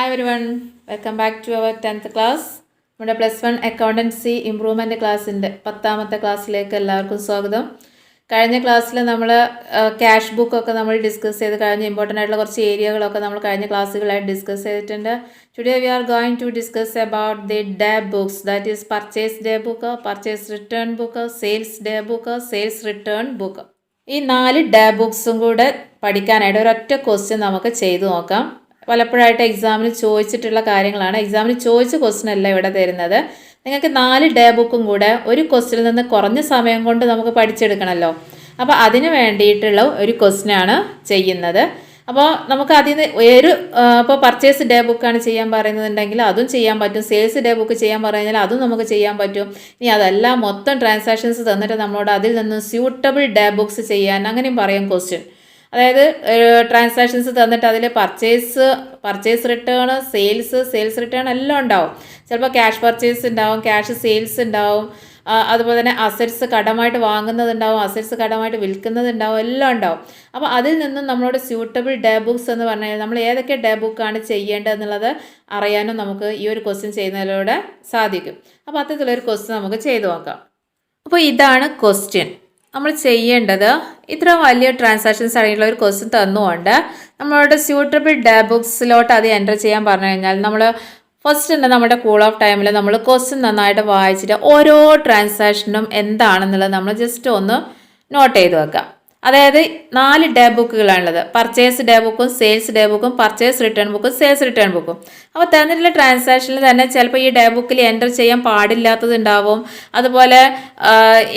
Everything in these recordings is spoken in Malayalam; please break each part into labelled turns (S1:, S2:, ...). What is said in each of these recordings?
S1: Hi everyone welcome back to our tenth class നമ്മുടെ പ്ലസ് വൺ അക്കൗണ്ടൻസി ഇമ്പ്രൂവ്മെന്റ് ക്ലാസ്സിന്റെ പത്താമത്തെ ക്ലാസ്സിലേക്ക് എല്ലാവർക്കും സ്വാഗതം. കഴിഞ്ഞ ക്ലാസ്സിൽ നമ്മൾ ക്യാഷ് ബുക്കൊക്കെ നമ്മൾ ഡിസ്കസ് ചെയ്ത് കഴിഞ്ഞ ഇമ്പോർട്ടന്റ് ആയിട്ടുള്ള കുറച്ച് ഏരിയകളൊക്കെ നമ്മൾ കഴിഞ്ഞ ക്ലാസ്സുകളായിട്ട് ഡിസ്കസ് ചെയ്തിട്ടുണ്ട്. Today we are going to discuss about the day books that is purchase day book purchase return book sales day book sales return book ഈ നാല് ഡേ ബുക്സും കൂടെ പഠിക്കാനായിട്ട് ഒരൊറ്റ ക്വസ്റ്റ്യൻ നമുക്ക് ചെയ്തു നോക്കാം. പലപ്പോഴായിട്ട് എക്സാമിന് ചോദിച്ചിട്ടുള്ള കാര്യങ്ങളാണ്. എക്സാമിന് ചോദിച്ച ക്വസ്റ്റ്യൻ അല്ല ഇവിടെ തരുന്നത്. നിങ്ങൾക്ക് നാല് ഡേ ബുക്കും കൂടെ ഒരു ക്വസ്റ്റിൽ നിന്ന് കുറഞ്ഞ സമയം കൊണ്ട് നമുക്ക് പഠിച്ചെടുക്കണമല്ലോ അപ്പോൾ അതിന് വേണ്ടിയിട്ടുള്ള ഒരു ക്വസ്റ്റിനാണ് ചെയ്യുന്നത്. അപ്പോൾ നമുക്ക് അതിൽ നിന്ന് ഒരു ഇപ്പോൾ പർച്ചേസ് ഡേ ബുക്കാണ് ചെയ്യാൻ പറയുന്നുണ്ടെങ്കിൽ അതും ചെയ്യാൻ പറ്റും. സെയിൽസ് ഡേ ബുക്ക് ചെയ്യാൻ പറഞ്ഞാൽ അതും നമുക്ക് ചെയ്യാൻ പറ്റും. ഇനി അതെല്ലാം മൊത്തം ട്രാൻസാക്ഷൻസ് തന്നിട്ട് നമ്മളോട് അതിൽ നിന്ന് സ്യൂട്ടബിൾ ഡേ ബുക്സ് ചെയ്യാൻ അങ്ങനെയും പറയും ക്വസ്റ്റ്യൻ അതായത് ട്രാൻസാക്ഷൻസ് തന്നിട്ട് അതിൽ purchase purchase return sales sales return എല്ലാം ഉണ്ടാവും. ചിലപ്പോൾ ക്യാഷ് പർച്ചേസ് ഉണ്ടാവും ക്യാഷ് സെയിൽസ് ഉണ്ടാവും. അതുപോലെ തന്നെ അസറ്റ്സ് കടമായിട്ട് വാങ്ങുന്നതുണ്ടാവും അസറ്റ്സ് കടമായിട്ട് വിൽക്കുന്നതുണ്ടാവും എല്ലാം ഉണ്ടാവും. അപ്പോൾ അതിൽ നിന്നും നമ്മളോട് സ്യൂട്ടബിൾ ഡേ ബുക്സ് എന്ന് പറഞ്ഞാൽ നമ്മൾ ഏതൊക്കെ ഡേ ബുക്കാണ് ചെയ്യേണ്ടതെന്നുള്ളത് അറിയാനും നമുക്ക് ഈ ഒരു ക്വസ്റ്റ്യൻ ചെയ്യുന്നതിലൂടെ സാധിക്കും. അപ്പോൾ അത്തരത്തിലൊരു ക്വസ്റ്റ്യൻ നമുക്ക് ചെയ്തു നോക്കാം. അപ്പോൾ ഇതാണ് ക്വസ്റ്റ്യൻ നമ്മൾ ചെയ്യേണ്ടത് ഇത്ര വലിയ ട്രാൻസാക്ഷൻസ് അടങ്ങിയിട്ടുള്ള ഒരു ക്വസ്റ്റ്യൻ തന്നുകൊണ്ട് നമ്മളോട് സ്യൂട്ടബിൾ ഡേ ബുക്സിലോട്ട് അത് എന്റർ ചെയ്യാൻ പറഞ്ഞു കഴിഞ്ഞാൽ നമ്മൾ ഫസ്റ്റ് തന്നെ നമ്മുടെ കൂൾ ഓഫ് ടൈമിൽ നമ്മൾ ക്വസ്റ്റ്യൻ നന്നായിട്ട് വായിച്ചിട്ട് ഓരോ ട്രാൻസാക്ഷനും എന്താണെന്നുള്ളത് നമ്മൾ ജസ്റ്റ് ഒന്ന് നോട്ട് ചെയ്ത് വെക്കാം. അതായത് നാല് ഡേ ബുക്കുകളാണുള്ളത് പർച്ചേസ് ഡേ ബുക്കും സെയിൽസ് ഡേ ബുക്കും പർച്ചേസ് റിട്ടേൺ ബുക്കും സെയിൽസ് റിട്ടേൺ ബുക്കും അപ്പോൾ തന്നിട്ടുള്ള ട്രാൻസാക്ഷനിൽ തന്നെ ചിലപ്പോൾ ഈ ഡേ ബുക്കിൽ എന്റർ ചെയ്യാൻ പാടില്ലാത്തതുണ്ടാവും അതുപോലെ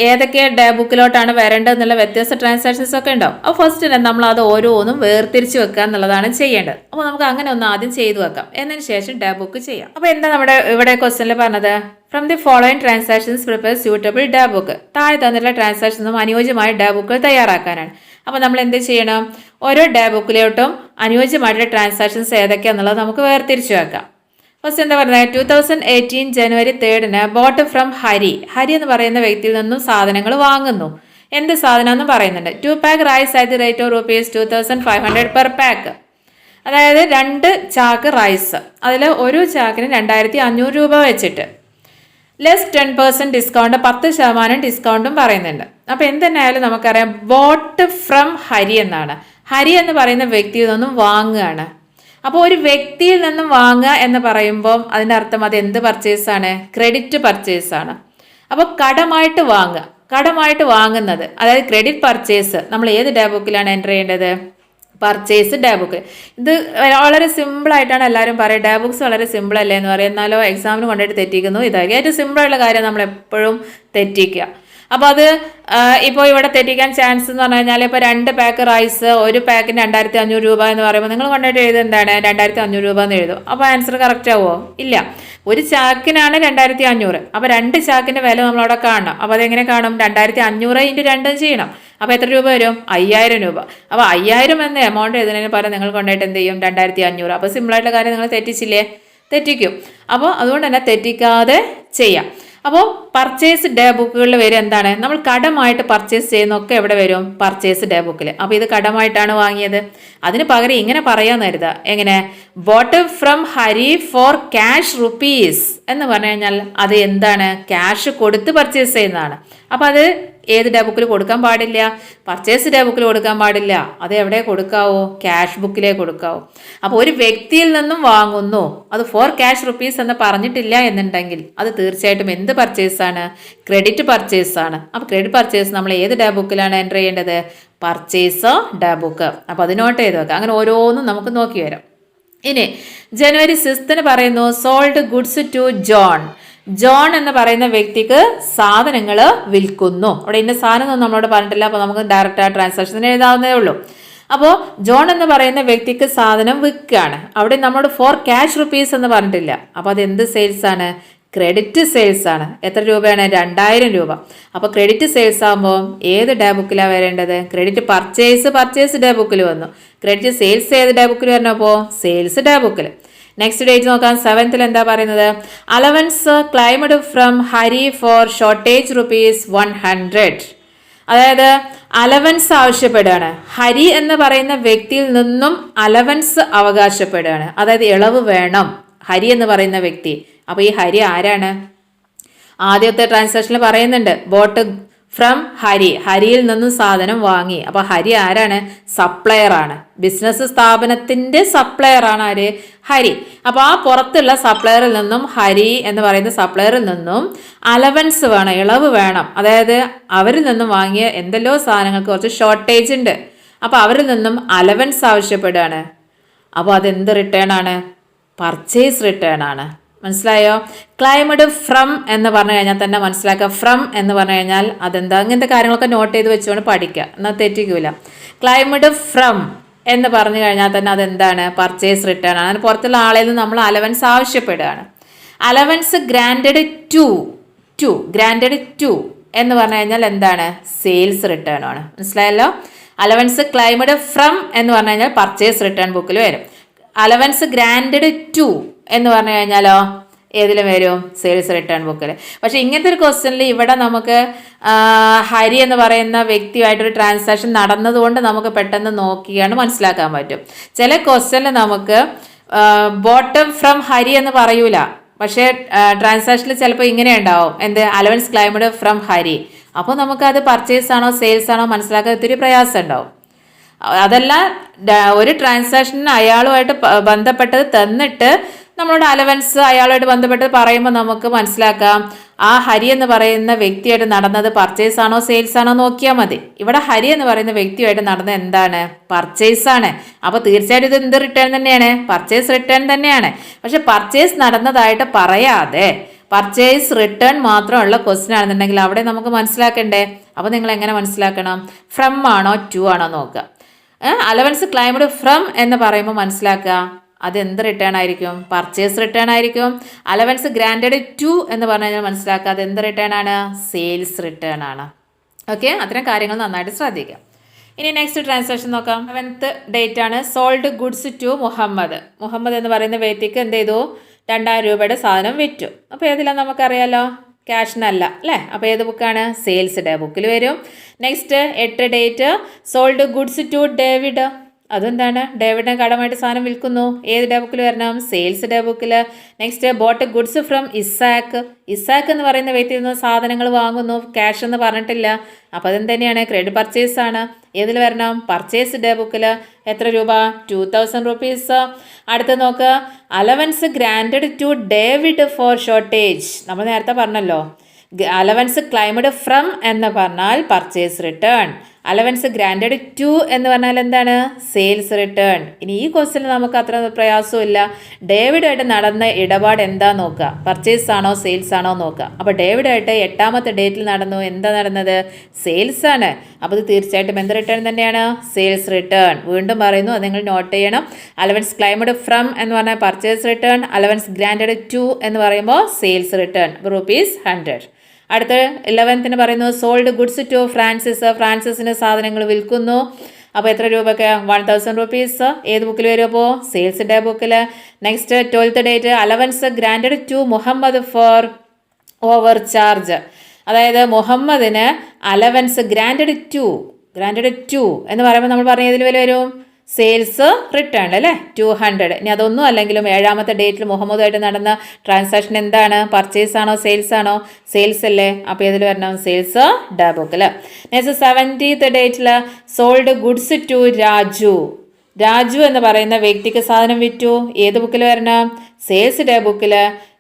S1: ഏതൊക്കെ ഡേ ബുക്കിലോട്ടാണ് വരേണ്ടതെന്നുള്ള വ്യത്യസ്ത ട്രാൻസാക്ഷൻസ് ഒക്കെ ഉണ്ടാവും. അപ്പോൾ ഫസ്റ്റ് തന്നെ നമ്മൾ അത് ഓരോന്നും വേർതിരിച്ച് വെക്കുക എന്നുള്ളതാണ് ചെയ്യേണ്ടത്. അപ്പോൾ നമുക്ക് അങ്ങനെ ഒന്ന് ആദ്യം ചെയ്തു വെക്കാം. എന്നതിന് ശേഷം ഡേ ബുക്ക് ചെയ്യാം. അപ്പോൾ എന്താ നമ്മുടെ ഇവിടെ ക്വസ്റ്റനിൽ പറഞ്ഞത്? From the following transactions prepare suitable day book താഴെ തന്നിട്ടുള്ള ട്രാൻസാക്ഷൻസും അനുയോജ്യമായ ഡേ ബുക്കുകൾ തയ്യാറാക്കാനാണ്. അപ്പോൾ നമ്മൾ എന്ത് ചെയ്യണം? ഓരോ ഡേ ബുക്കിലോട്ടും അനുയോജ്യമായിട്ടുള്ള ട്രാൻസാക്ഷൻസ് ഏതൊക്കെയാണെന്നുള്ളത് നമുക്ക് വേർതിരിച്ചു വെക്കാം. ഫസ്റ്റ് എന്താ പറയുന്നത് ടൂ തൗസൻഡ് എയ്റ്റീൻ ജനുവരി തേർഡിന് ബോട്ട് ഫ്രം ഹരി ഹരി എന്ന് പറയുന്ന വ്യക്തിയിൽ നിന്നും സാധനങ്ങൾ വാങ്ങുന്നു. എന്ത് സാധനം എന്ന് പറയുന്നുണ്ട്? Two pack rice at the rate of rupees two thousand five hundred per pack അതായത് രണ്ട് ചാക്ക് റൈസ് അതിൽ ഒരു ചാക്കിന് രണ്ടായിരത്തി അഞ്ഞൂറ് രൂപ വെച്ചിട്ട്. ലെസ് ടെൻ പെർസെന്റ് ഡിസ്കൗണ്ട് പത്ത് ശതമാനം ഡിസ്കൗണ്ടും പറയുന്നുണ്ട്. അപ്പോൾ എന്തെന്നായാലും നമുക്കറിയാം ബോട്ട് ഫ്രം ഹരി എന്നാണ്. ഹരി എന്ന് പറയുന്ന വ്യക്തിയിൽ നിന്നും വാങ്ങുകയാണ്. അപ്പോൾ ഒരു വ്യക്തിയിൽ നിന്നും വാങ്ങുക എന്ന് പറയുമ്പോൾ അതിന്റെ അർത്ഥം അത് എന്ത് പർച്ചേസ് ആണ്? ക്രെഡിറ്റ് പർച്ചേസ് ആണ്. അപ്പോൾ കടമായിട്ട് വാങ്ങുക. കടമായിട്ട് വാങ്ങുന്നത് അതായത് ക്രെഡിറ്റ് പർച്ചേസ് നമ്മൾ ഏത് ഡേ ബുക്കിലാണ് എന്റർ ചെയ്യേണ്ടത്? പർച്ചേസ് ഡേബുക്ക് ഇത് വളരെ സിമ്പിളായിട്ടാണ് എല്ലാവരും പറയുക. ഡേബുക്സ് വളരെ സിമ്പിൾ അല്ലേ എന്ന് പറയും എന്നാലോ എക്സാമിന് കൊണ്ടുപോയിട്ട് തെറ്റിക്കുന്നു. ഇതായിരിക്കും. ഏറ്റവും സിമ്പിളായിട്ടുള്ള കാര്യം നമ്മൾ എപ്പോഴും തെറ്റിക്കുക. അപ്പോൾ അത് ഇപ്പോൾ ഇവിടെ തെറ്റിക്കാൻ ചാൻസ് എന്ന് പറഞ്ഞു കഴിഞ്ഞാൽ ഇപ്പോൾ രണ്ട് പാക്ക് റൈസ് ഒരു പാക്കിന് രണ്ടായിരത്തി അഞ്ഞൂറ് രൂപ എന്ന് പറയുമ്പോൾ നിങ്ങൾ കൊണ്ടുപോയിട്ട് എഴുതും എന്താണ്? രണ്ടായിരത്തി അഞ്ഞൂറ് രൂപ എന്ന് എഴുതും അപ്പോൾ ആൻസർ കറക്റ്റ് ആവുമോ? ഇല്ല. ഒരു ചാക്കിനാണ് രണ്ടായിരത്തി അഞ്ഞൂറ് അപ്പോൾ രണ്ട് ചാക്കിന്റെ വില നമ്മളവിടെ കാണണം. അപ്പോൾ അതെങ്ങനെ കാണും? രണ്ടായിരത്തി അഞ്ഞൂറ് ഇന്റു രണ്ടും ചെയ്യണം. അപ്പോൾ എത്ര രൂപ വരും? അയ്യായിരം രൂപ. അപ്പോൾ അയ്യായിരം എന്ന എമൗണ്ട് എഴുതുന്നതിന് പകരം നിങ്ങൾ കൊണ്ടുപോയിട്ട് എന്ത് ചെയ്യും? രണ്ടായിരത്തി അഞ്ഞൂറ് അപ്പോൾ സിമ്പിളായിട്ടുള്ള കാര്യം നിങ്ങൾ തെറ്റിച്ചില്ലേ? തെറ്റിക്കും. അപ്പോൾ അതുകൊണ്ട് തന്നെ തെറ്റിക്കാതെ ചെയ്യാം. അപ്പോൾ പർച്ചേസ് ഡേ ബുക്കുകളിൽ വരും എന്താണ്? നമ്മൾ കടമായിട്ട് പർച്ചേസ് ചെയ്യുന്നൊക്കെ എവിടെ വരും? പർച്ചേസ് ഡേ ബുക്കിൽ അപ്പോൾ ഇത് കടമായിട്ടാണ് വാങ്ങിയത്. അതിന് പകരം ഇങ്ങനെ പറയാമെന്ന് കരുതുക. എങ്ങനെ? Bought from Hari for cash rupees എന്ന് പറഞ്ഞു കഴിഞ്ഞാൽ അത് എന്താണ്? ക്യാഷ് കൊടുത്ത് പർച്ചേസ് ചെയ്യുന്നതാണ്. അപ്പോൾ അത് ഏത് ഡേ ബുക്കിൽ കൊടുക്കാൻ പാടില്ല? പർച്ചേസ് ഡേ ബുക്കിൽ കൊടുക്കാൻ പാടില്ല. അത് എവിടെ കൊടുക്കാവോ? ക്യാഷ് ബുക്കിലേ കൊടുക്കാവോ? അപ്പോൾ ഒരു വ്യക്തിയിൽ നിന്നും വാങ്ങുന്നു. അത് ഫോർ ക്യാഷ് റുപ്പീസ് എന്ന് പറഞ്ഞിട്ടില്ല എന്നുണ്ടെങ്കിൽ അത് തീർച്ചയായിട്ടും എന്ത് പർച്ചേസാണ് ക്രെഡിറ്റ് പർച്ചേസാണ് അപ്പോൾ ക്രെഡിറ്റ് പർച്ചേസ് നമ്മൾ ഏത് ഡേ ബുക്കിലാണ് എന്റർ ചെയ്യേണ്ടത്? പർച്ചേസ് ഡേ ബുക്ക് അപ്പോൾ അതിനോട്ട് ചെയ്ത് വെക്കാം. അങ്ങനെ ഓരോന്നും നമുക്ക് നോക്കി വരാം. ഇനി ജനുവരി സിക്സ്തിന് പറയുന്നു sold goods to John John എന്ന് പറയുന്ന വ്യക്തിക്ക് സാധനങ്ങൾ വിൽക്കുന്നു. അവിടെ ഇന്ന സാധനം ഒന്നും നമ്മളോട് പറഞ്ഞിട്ടില്ല അപ്പോൾ നമുക്ക് ഡയറക്റ്റ് ആ ട്രാൻസാക്ഷൻ എഴുതാവുന്നതേ ഉള്ളൂ. അപ്പോൾ ജോൺ എന്ന് പറയുന്ന വ്യക്തിക്ക് സാധനം വിൽക്കുകയാണ്. അവിടെ നമ്മളോട് ഫോർ ക്യാഷ് റുപ്പീസ് എന്ന് പറഞ്ഞിട്ടില്ല. അപ്പോൾ അത് എന്ത് സെയിൽസ് ആണ്? ക്രെഡിറ്റ് സെയിൽസ് ആണ്. എത്ര രൂപയാണ്? രണ്ടായിരം രൂപ. അപ്പോൾ ക്രെഡിറ്റ് സെയിൽസ് ആകുമ്പോൾ ഏത് ഡേ ബുക്കിലാണ് വരേണ്ടത്? ക്രെഡിറ്റ് പർച്ചേസ് പർച്ചേസ് ഡേ ബുക്കിൽ വന്നു. ക്രെഡിറ്റ് സെയിൽസ് ഏത് ഡേ ബുക്കിൽ വരണപ്പോൾ സെയിൽസ് ഡേ ബുക്കിൽ നെക്സ്റ്റ് ഡേറ്റ് നോക്കാം. സെവൻത്തിൽ എന്താ പറയുന്നത്? Allowance claimed from Hari for shortage rupees one hundred അതായത് അലവൻസ് ആവശ്യപ്പെടുകയാണ്. ഹരി എന്ന് പറയുന്ന വ്യക്തിയിൽ നിന്നും അലവൻസ് അവകാശപ്പെടുകയാണ്. അതായത് ഇളവ് വേണം. ഹരി എന്ന് പറയുന്ന വ്യക്തി. അപ്പോൾ ഈ ഹരി ആരാണ്? ആദ്യത്തെ ട്രാൻസാക്ഷനിൽ പറയുന്നുണ്ട്. ബോട്ട് ഫ്രം ഹരി ഹരിയിൽ നിന്നും സാധനം വാങ്ങി. അപ്പൊ ഹരി ആരാണ്? സപ്ലയർ ആണ്. ബിസിനസ് സ്ഥാപനത്തിന്റെ സപ്ലയർ ആണ് ആര്? ഹരി അപ്പൊ ആ പുറത്തുള്ള സപ്ലയറിൽ നിന്നും ഹരി എന്ന് പറയുന്ന സപ്ലയറിൽ നിന്നും അലവൻസ് വേണം ഇളവ് വേണം. അതായത് അവരിൽ നിന്നും വാങ്ങിയ എന്തെല്ലോ സാധനങ്ങൾക്ക് കുറച്ച് ഷോർട്ടേജ് ഉണ്ട്. അപ്പൊ അവരിൽ നിന്നും അലവൻസ് ആവശ്യപ്പെടുകയാണ്. അപ്പോൾ അതെന്ത് റിട്ടേൺ ആണ്? പർച്ചേസ് റിട്ടേൺ ആണ്. മനസ്സിലായോ? ക്ലൈമഡ് ഫ്രം എന്ന് പറഞ്ഞു കഴിഞ്ഞാൽ തന്നെ മനസ്സിലാക്കുക. ഫ്രം എന്ന് പറഞ്ഞു കഴിഞ്ഞാൽ അതെന്താ? അങ്ങനത്തെ കാര്യങ്ങളൊക്കെ നോട്ട് ചെയ്ത് വെച്ചുകൊണ്ട് പഠിക്കുക. എന്നാൽ തെറ്റിക്കൂല. ക്ലൈമഡ് ഫ്രം എന്ന് പറഞ്ഞു കഴിഞ്ഞാൽ തന്നെ അതെന്താണ്? പർച്ചേസ് റിട്ടേൺ ആണ്. പുറത്തുള്ള ആളിൽ നിന്ന് നമ്മൾ അലവൻസ് ആവശ്യപ്പെടുകയാണ്. Allowance granted to to granted to എന്ന് പറഞ്ഞു കഴിഞ്ഞാൽ എന്താണ്? സെയിൽസ് റിട്ടേൺ ആണ്. മനസ്സിലായല്ലോ? അലവൻസ് ക്ലൈമഡ് ഫ്രം എന്ന് പറഞ്ഞു കഴിഞ്ഞാൽ പർച്ചേസ് റിട്ടേൺ ബുക്കിൽ വരും. അലവൻസ് ഗ്രാൻഡഡ് ടു എന്ന് പറഞ്ഞു കഴിഞ്ഞാലോ? ഏതിലും വരും? സെയിൽസ് റിട്ടേൺ ബുക്കിൽ പക്ഷേ ഇങ്ങനത്തെ ഒരു ക്വസ്റ്റ്യനിൽ ഇവിടെ നമുക്ക് ഹരി എന്ന് പറയുന്ന വ്യക്തിയുമായിട്ടൊരു ട്രാൻസാക്ഷൻ നടന്നതുകൊണ്ട് നമുക്ക് പെട്ടെന്ന് നോക്കിയാണ് മനസ്സിലാക്കാൻ പറ്റും. ചില ക്വസ്റ്റ്യനിൽ നമുക്ക് ബോട്ടം ഫ്രം ഹരി എന്ന് പറയൂല. പക്ഷേ ട്രാൻസാക്ഷനിൽ ചിലപ്പോൾ ഇങ്ങനെ ഉണ്ടാവും. എന്ത്? Allowance claimed from Hari. അപ്പോൾ നമുക്കത് പർച്ചേസ് ആണോ സെയിൽസ് ആണോ മനസ്സിലാക്കാൻ ഒത്തിരി പ്രയാസം ഉണ്ടാവും. അതല്ല ഒരു ട്രാൻസാക്ഷന് അയാളുമായിട്ട് ബന്ധപ്പെട്ടത് തന്നിട്ട് നമ്മളോട് അലവൻസ് അയാളുമായിട്ട് ബന്ധപ്പെട്ട് പറയുമ്പോൾ നമുക്ക് മനസ്സിലാക്കാം. ആ ഹരി എന്ന് പറയുന്ന വ്യക്തിയായിട്ട് നടന്നത് പർച്ചേസ് ആണോ സെയിൽസ് ആണോ നോക്കിയാൽ മതി. ഇവിടെ ഹരി എന്ന് പറയുന്ന വ്യക്തിയായിട്ട് നടന്നത് എന്താണ്? പർച്ചേസ് ആണ്. അപ്പോൾ തീർച്ചയായിട്ടും ഇത് എന്ത് റിട്ടേൺ തന്നെയാണ്? പർച്ചേസ് റിട്ടേൺ തന്നെയാണ്. പക്ഷെ പർച്ചേസ് നടന്നതായിട്ട് പറയാതെ പർച്ചേസ് റിട്ടേൺ മാത്രമുള്ള ക്വസ്റ്റ്യൻ ആണെന്നുണ്ടെങ്കിൽ അവിടെ നമുക്ക് മനസ്സിലാക്കണ്ടേ? അപ്പോൾ നിങ്ങൾ എങ്ങനെ മനസ്സിലാക്കണം? ഫ്രം ആണോ ടു ആണോ നോക്കുക. അലവൻസ് ക്ലൈമഡ് ഫ്രം എന്ന് പറയുമ്പോൾ മനസ്സിലാക്കുക. അത് എന്ത് റിട്ടേൺ ആയിരിക്കും? പർച്ചേസ് റിട്ടേൺ ആയിരിക്കും. അലവൻസ് ഗ്രാൻഡഡ് ടു എന്ന് പറഞ്ഞു കഴിഞ്ഞാൽ മനസ്സിലാക്കുക അത് എന്ത് റിട്ടേൺ ആണ്? സെയിൽസ് റിട്ടേൺ ആണ്. ഓക്കെ അത്തരം കാര്യങ്ങൾ നന്നായിട്ട് ശ്രദ്ധിക്കാം ഇനി നെക്സ്റ്റ് ട്രാൻസാക്ഷൻ നോക്കാം. സെവൻത്ത് ഡേറ്റ് ആണ്. Sold goods to Muhammad. Muhammad എന്ന് പറയുന്ന വ്യക്തിക്ക് എന്ത് ചെയ്തു? രണ്ടായിരം രൂപയുടെ സാധനം വിറ്റു. അപ്പോൾ ഏതിലാണ് നമുക്കറിയാലോ? ക്യാഷിനല്ല അല്ലേ? അപ്പോൾ ഏത് ബുക്കാണ് സെയിൽസ് ഡേ ബുക്കിൽ വരും. നെക്സ്റ്റ് എട്ട് date sold goods to David. അതെന്താണ്? ഡേവിഡിന് കടമായിട്ട് സാധനം വിൽക്കുന്നു. ഏത് ഡേ ബുക്കിൽ വരണം? സെയിൽസ് ഡേ ബുക്കിൽ next bought goods from Isaac Isaac എന്ന് പറയുന്ന വ്യക്തിയിൽ നിന്ന് സാധനങ്ങൾ വാങ്ങുന്നു. ക്യാഷ് എന്ന് പറഞ്ഞിട്ടില്ല. അപ്പോൾ അതെന്ത് തന്നെയാണ് ക്രെഡിറ്റ് പർച്ചേസ് ആണ്. ഏതിൽ വരണം? പർച്ചേസ് ഡേ ബുക്കിൽ എത്ര രൂപ? Two thousand rupees. അടുത്ത് നോക്ക്. Allowance granted to David for shortage. നമ്മൾ നേരത്തെ പറഞ്ഞല്ലോ. അലവൻസ് ക്ലൈമഡ് ഫ്രം എന്ന് പറഞ്ഞാൽ purchase return. Allowance granted to എന്ന് പറഞ്ഞാൽ എന്താണ്? സെയിൽസ് റിട്ടേൺ ഇനി ഈ ക്വസ്റ്റിന് നമുക്ക് അത്ര പ്രയാസമില്ല ഡേവിഡായിട്ട് നടന്ന ഇടപാട് എന്താ നോക്കുക? പർച്ചേസ് ആണോ സെയിൽസ് ആണോ നോക്കുക. അപ്പോൾ ഡേവിഡായിട്ട് എട്ടാമത്തെ ഡേറ്റിൽ നടന്നു. എന്താ നടന്നത്? സെയിൽസ് ആണ്. അപ്പോൾ ഇത് തീർച്ചയായിട്ടും എന്ത് റിട്ടേൺ തന്നെയാണ്? സെയിൽസ് റിട്ടേൺ വീണ്ടും പറയുന്നു അത് നിങ്ങൾ നോട്ട് ചെയ്യണം. അലവൻസ് ക്ലൈമഡ് ഫ്രം എന്ന് പറഞ്ഞാൽ purchase return allowance granted to എന്ന് പറയുമ്പോൾ സെയിൽസ് റിട്ടേൺ റുപ്പീസ് ഹൺഡ്രഡ് അടുത്ത ഇലവൻത്തിന് പറയുന്നു സോൾഡ് ഗുഡ്സ് ടു ഫ്രാൻസിസ് ഫ്രാൻസിസിന് സാധനങ്ങൾ വിൽക്കുന്നു. അപ്പോൾ എത്ര രൂപയ്ക്ക് വൺ തൗസൻഡ് റുപ്പീസ് ഏത് ബുക്കിൽ വരും അപ്പോൾ സെയിൽസ് ഡേ ബുക്കിൽ next twelfth date allowance granted to Muhammad for over charge അതായത് മുഹമ്മദിന് allowance granted to granted to എന്ന് പറയുമ്പോൾ നമ്മൾ പറഞ്ഞ ഏതിൽ വില വരും? സെയിൽസ് റിട്ടേൺ അല്ലേ? ടു ഹൺഡ്രഡ് ഇനി അതൊന്നും അല്ലെങ്കിലും ഏഴാമത്തെ ഡേറ്റിൽ മുഹമ്മദുമായിട്ട് നടന്ന ട്രാൻസാക്ഷൻ എന്താണ്? പർച്ചേസ് ആണോ സെയിൽസ് ആണോ? സെയിൽസ് അല്ലേ? അപ്പോൾ ഇതിൽ വരണം? സെയിൽസ് ഡാ അല്ലേ next seventeenth ഡേറ്റിൽ sold goods to Raju. Raju എന്ന് പറയുന്ന വ്യക്തിക്ക് സാധനം വിറ്റു. ഏത് ബുക്കിൽ വരണം? സെയിൽസ് ഡേ ബുക്കിൽ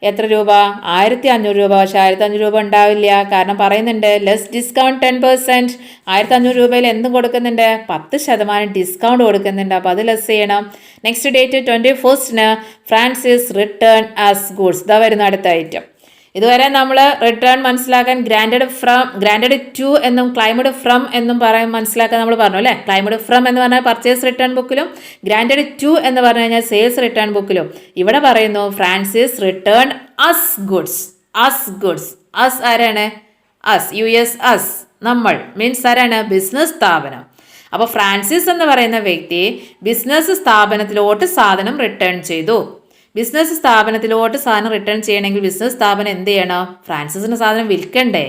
S1: എത്ര രൂപ? ആയിരത്തി അഞ്ഞൂറ് രൂപ. പക്ഷേ ആയിരത്തി അഞ്ഞൂറ് രൂപ ഉണ്ടാവില്ല. കാരണം പറയുന്നുണ്ട് ലെസ് ഡിസ്കൗണ്ട് ടെൻ പെർസെന്റ് ആയിരത്തി അഞ്ഞൂറ് രൂപയിൽ എന്തും കൊടുക്കുന്നുണ്ട്? പത്ത് ശതമാനം ഡിസ്കൗണ്ട് കൊടുക്കുന്നുണ്ട്. അപ്പോൾ അത് ലെസ് ചെയ്യണം. നെക്സ്റ്റ് ഡേറ്റ് ട്വന്റി ഫസ്റ്റിന് ഫ്രാൻസിസ് റിട്ടേൺ ആസ് ഗുഡ്സ് ഇതാ വരുന്ന അടുത്ത ഐറ്റം ഇതുവരെ നമ്മൾ റിട്ടേൺ മനസ്സിലാക്കാൻ ഗ്രാൻഡഡ് ഫ്രം ഗ്രാൻഡഡ് ടു എന്നും ക്ലൈമഡ് ഫ്രം എന്നും പറയാൻ മനസ്സിലാക്കാൻ നമ്മൾ പറഞ്ഞു അല്ലേ? ക്ലൈമഡ് ഫ്രം എന്ന് പറഞ്ഞാൽ പർച്ചേസ് റിട്ടേൺ ബുക്കിലും ഗ്രാൻഡഡ് ടു എന്ന് പറഞ്ഞു കഴിഞ്ഞാൽ സെയിൽസ് റിട്ടേൺ ബുക്കിലും ഇവിടെ പറയുന്നു Francis return us goods us goods us ആരാണ്? അസ് യു എസ് അസ് നമ്മൾ. മീൻസ് ആരാണ്? ബിസിനസ് സ്ഥാപനം. അപ്പോൾ ഫ്രാൻസിസ് എന്ന് പറയുന്ന വ്യക്തി ബിസിനസ് സ്ഥാപനത്തിലോട്ട് സാധനം റിട്ടേൺ ചെയ്തു. ബിസിനസ് സ്ഥാപനത്തിലോട്ട് സാധനം റിട്ടേൺ ചെയ്യണമെങ്കിൽ ബിസിനസ് സ്ഥാപനം എന്ത് ചെയ്യണം? ഫ്രാൻസിസിന് സാധനം വിൽക്കണ്ടേ?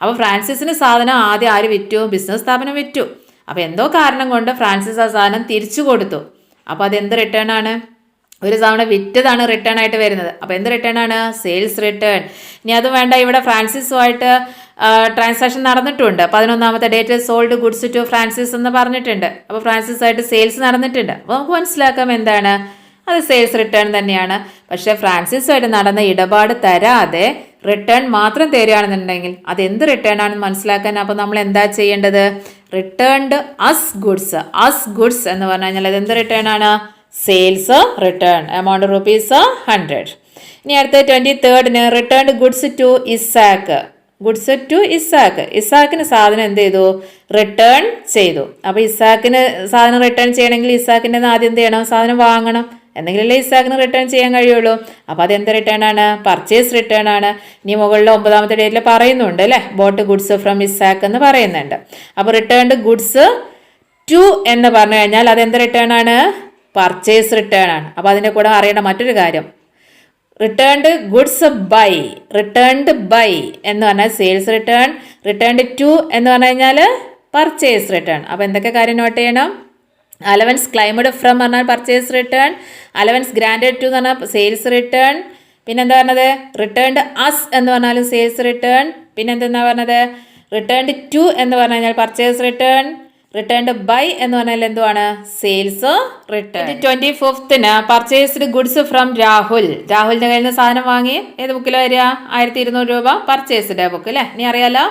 S1: അപ്പോൾ ഫ്രാൻസിസിന് സാധനം ആദ്യം ആര് വിറ്റു? ബിസിനസ് സ്ഥാപനം വിറ്റു. അപ്പോൾ എന്തോ കാരണം കൊണ്ട് ഫ്രാൻസിസ് ആ സാധനം തിരിച്ചു കൊടുത്തു. അപ്പോൾ അതെന്ത് റിട്ടേൺ ആണ്? ഒരു തവണ വിറ്റതാണ് റിട്ടേൺ ആയിട്ട് വരുന്നത്. അപ്പോൾ എന്ത് റിട്ടേൺ ആണ്? സെയിൽസ് റിട്ടേൺ ഇനി അത് വേണ്ട ഇവിടെ ഫ്രാൻസിസുമായിട്ട് ട്രാൻസാക്ഷൻ നടന്നിട്ടുണ്ട്. പതിനൊന്നാമത്തെ date sold goods to Francis എന്ന് പറഞ്ഞിട്ടുണ്ട്. അപ്പോൾ ഫ്രാൻസിസ് ആയിട്ട് സെയിൽസ് നടന്നിട്ടുണ്ട്. അപ്പോൾ നമുക്ക് മനസ്സിലാക്കാം എന്താണ്? അത് സെയിൽസ് റിട്ടേൺ തന്നെയാണ്. പക്ഷേ ഫ്രാൻസിസുമായിട്ട് നടന്ന ഇടപാട് തരാതെ റിട്ടേൺ മാത്രം തരികയാണെന്നുണ്ടെങ്കിൽ അത് എന്ത് റിട്ടേൺ ആണെന്ന് മനസ്സിലാക്കാൻ അപ്പോൾ നമ്മൾ എന്താ ചെയ്യേണ്ടത്? Returned us goods us goods എന്ന് പറഞ്ഞു കഴിഞ്ഞാൽ അത് എന്ത് റിട്ടേൺ ആണ് sales return amount rupees hundred ഇനി അടുത്ത twenty തേർഡിന് returned goods to Isaac goods to Isaac ഇസാക്കിന് സാധനം എന്ത് ചെയ്തു? റിട്ടേൺ ചെയ്തു. അപ്പോൾ ഇസാക്കിന് സാധനം റിട്ടേൺ ചെയ്യണമെങ്കിൽ ഇസാക്കിന്റെ ആദ്യം എന്ത് ചെയ്യണം? സാധനം വാങ്ങണം. എന്തെങ്കിലല്ലേ ഇസാഖിന് റിട്ടേൺ ചെയ്യാൻ കഴിയുള്ളൂ. അപ്പോൾ അതെന്ത് റിട്ടേൺ ആണ്? പർച്ചേസ് റിട്ടേൺ ആണ്. ഇനി മുകളിലെ ഒമ്പതാമത്തെ ഡേറ്റിൽ പറയുന്നുണ്ട് അല്ലേ? ബോട്ട് ഗുഡ്സ് ഫ്രം ഇസാക്ക് എന്ന് പറയുന്നുണ്ട്. അപ്പോൾ റിട്ടേൺഡ് ഗുഡ്സ് ടു എന്ന് പറഞ്ഞു കഴിഞ്ഞാൽ അതെന്ത് റിട്ടേൺ ആണ്? പർച്ചേസ് റിട്ടേൺ ആണ്. അപ്പോൾ അതിന്റെ കൂടെ അറിയേണ്ട മറ്റൊരു കാര്യം. Returned goods by returned by എന്ന് പറഞ്ഞാൽ സെയിൽസ് റിട്ടേൺ റിട്ടേൺഡ് ടു എന്ന് പറഞ്ഞു കഴിഞ്ഞാൽ പർച്ചേസ് റിട്ടേൺ അപ്പോൾ എന്തൊക്കെ കാര്യം നോട്ട് ചെയ്യണം? അലവൻസ് ക്ലൈമഡ് ഫ്രം പറഞ്ഞാൽ purchase return allowance granted to എന്ന് പറഞ്ഞാൽ സെയിൽസ് റിട്ടേൺ പിന്നെന്താ പറഞ്ഞത്? റിട്ടേൺഡ് അസ് എന്ന് പറഞ്ഞാലും സെയിൽസ് റിട്ടേൺ പിന്നെ എന്തെന്നാ പറഞ്ഞത്? റിട്ടേൺഡ് ടു എന്ന് പറഞ്ഞു കഴിഞ്ഞാൽ പർച്ചേസ് റിട്ടേൺ റിട്ടേൺഡ് ബൈ എന്ന് പറഞ്ഞാൽ എന്തുവാണ്? സെയിൽസ് റിട്ടേൺ ട്വന്റി ഫിഫ്ത്തിന് പർച്ചേസ്ഡ് ഗുഡ്സ് ഫ്രം രാഹുൽ. രാഹുലിന്റെ കയ്യിൽ നിന്ന് സാധനം വാങ്ങി. ഏത് ബുക്കിൽ വരിക? ആയിരത്തി ഇരുന്നൂറ് രൂപ പർച്ചേസ്ഡ് ബുക്ക് അല്ലേ ഇനി അറിയാലോ?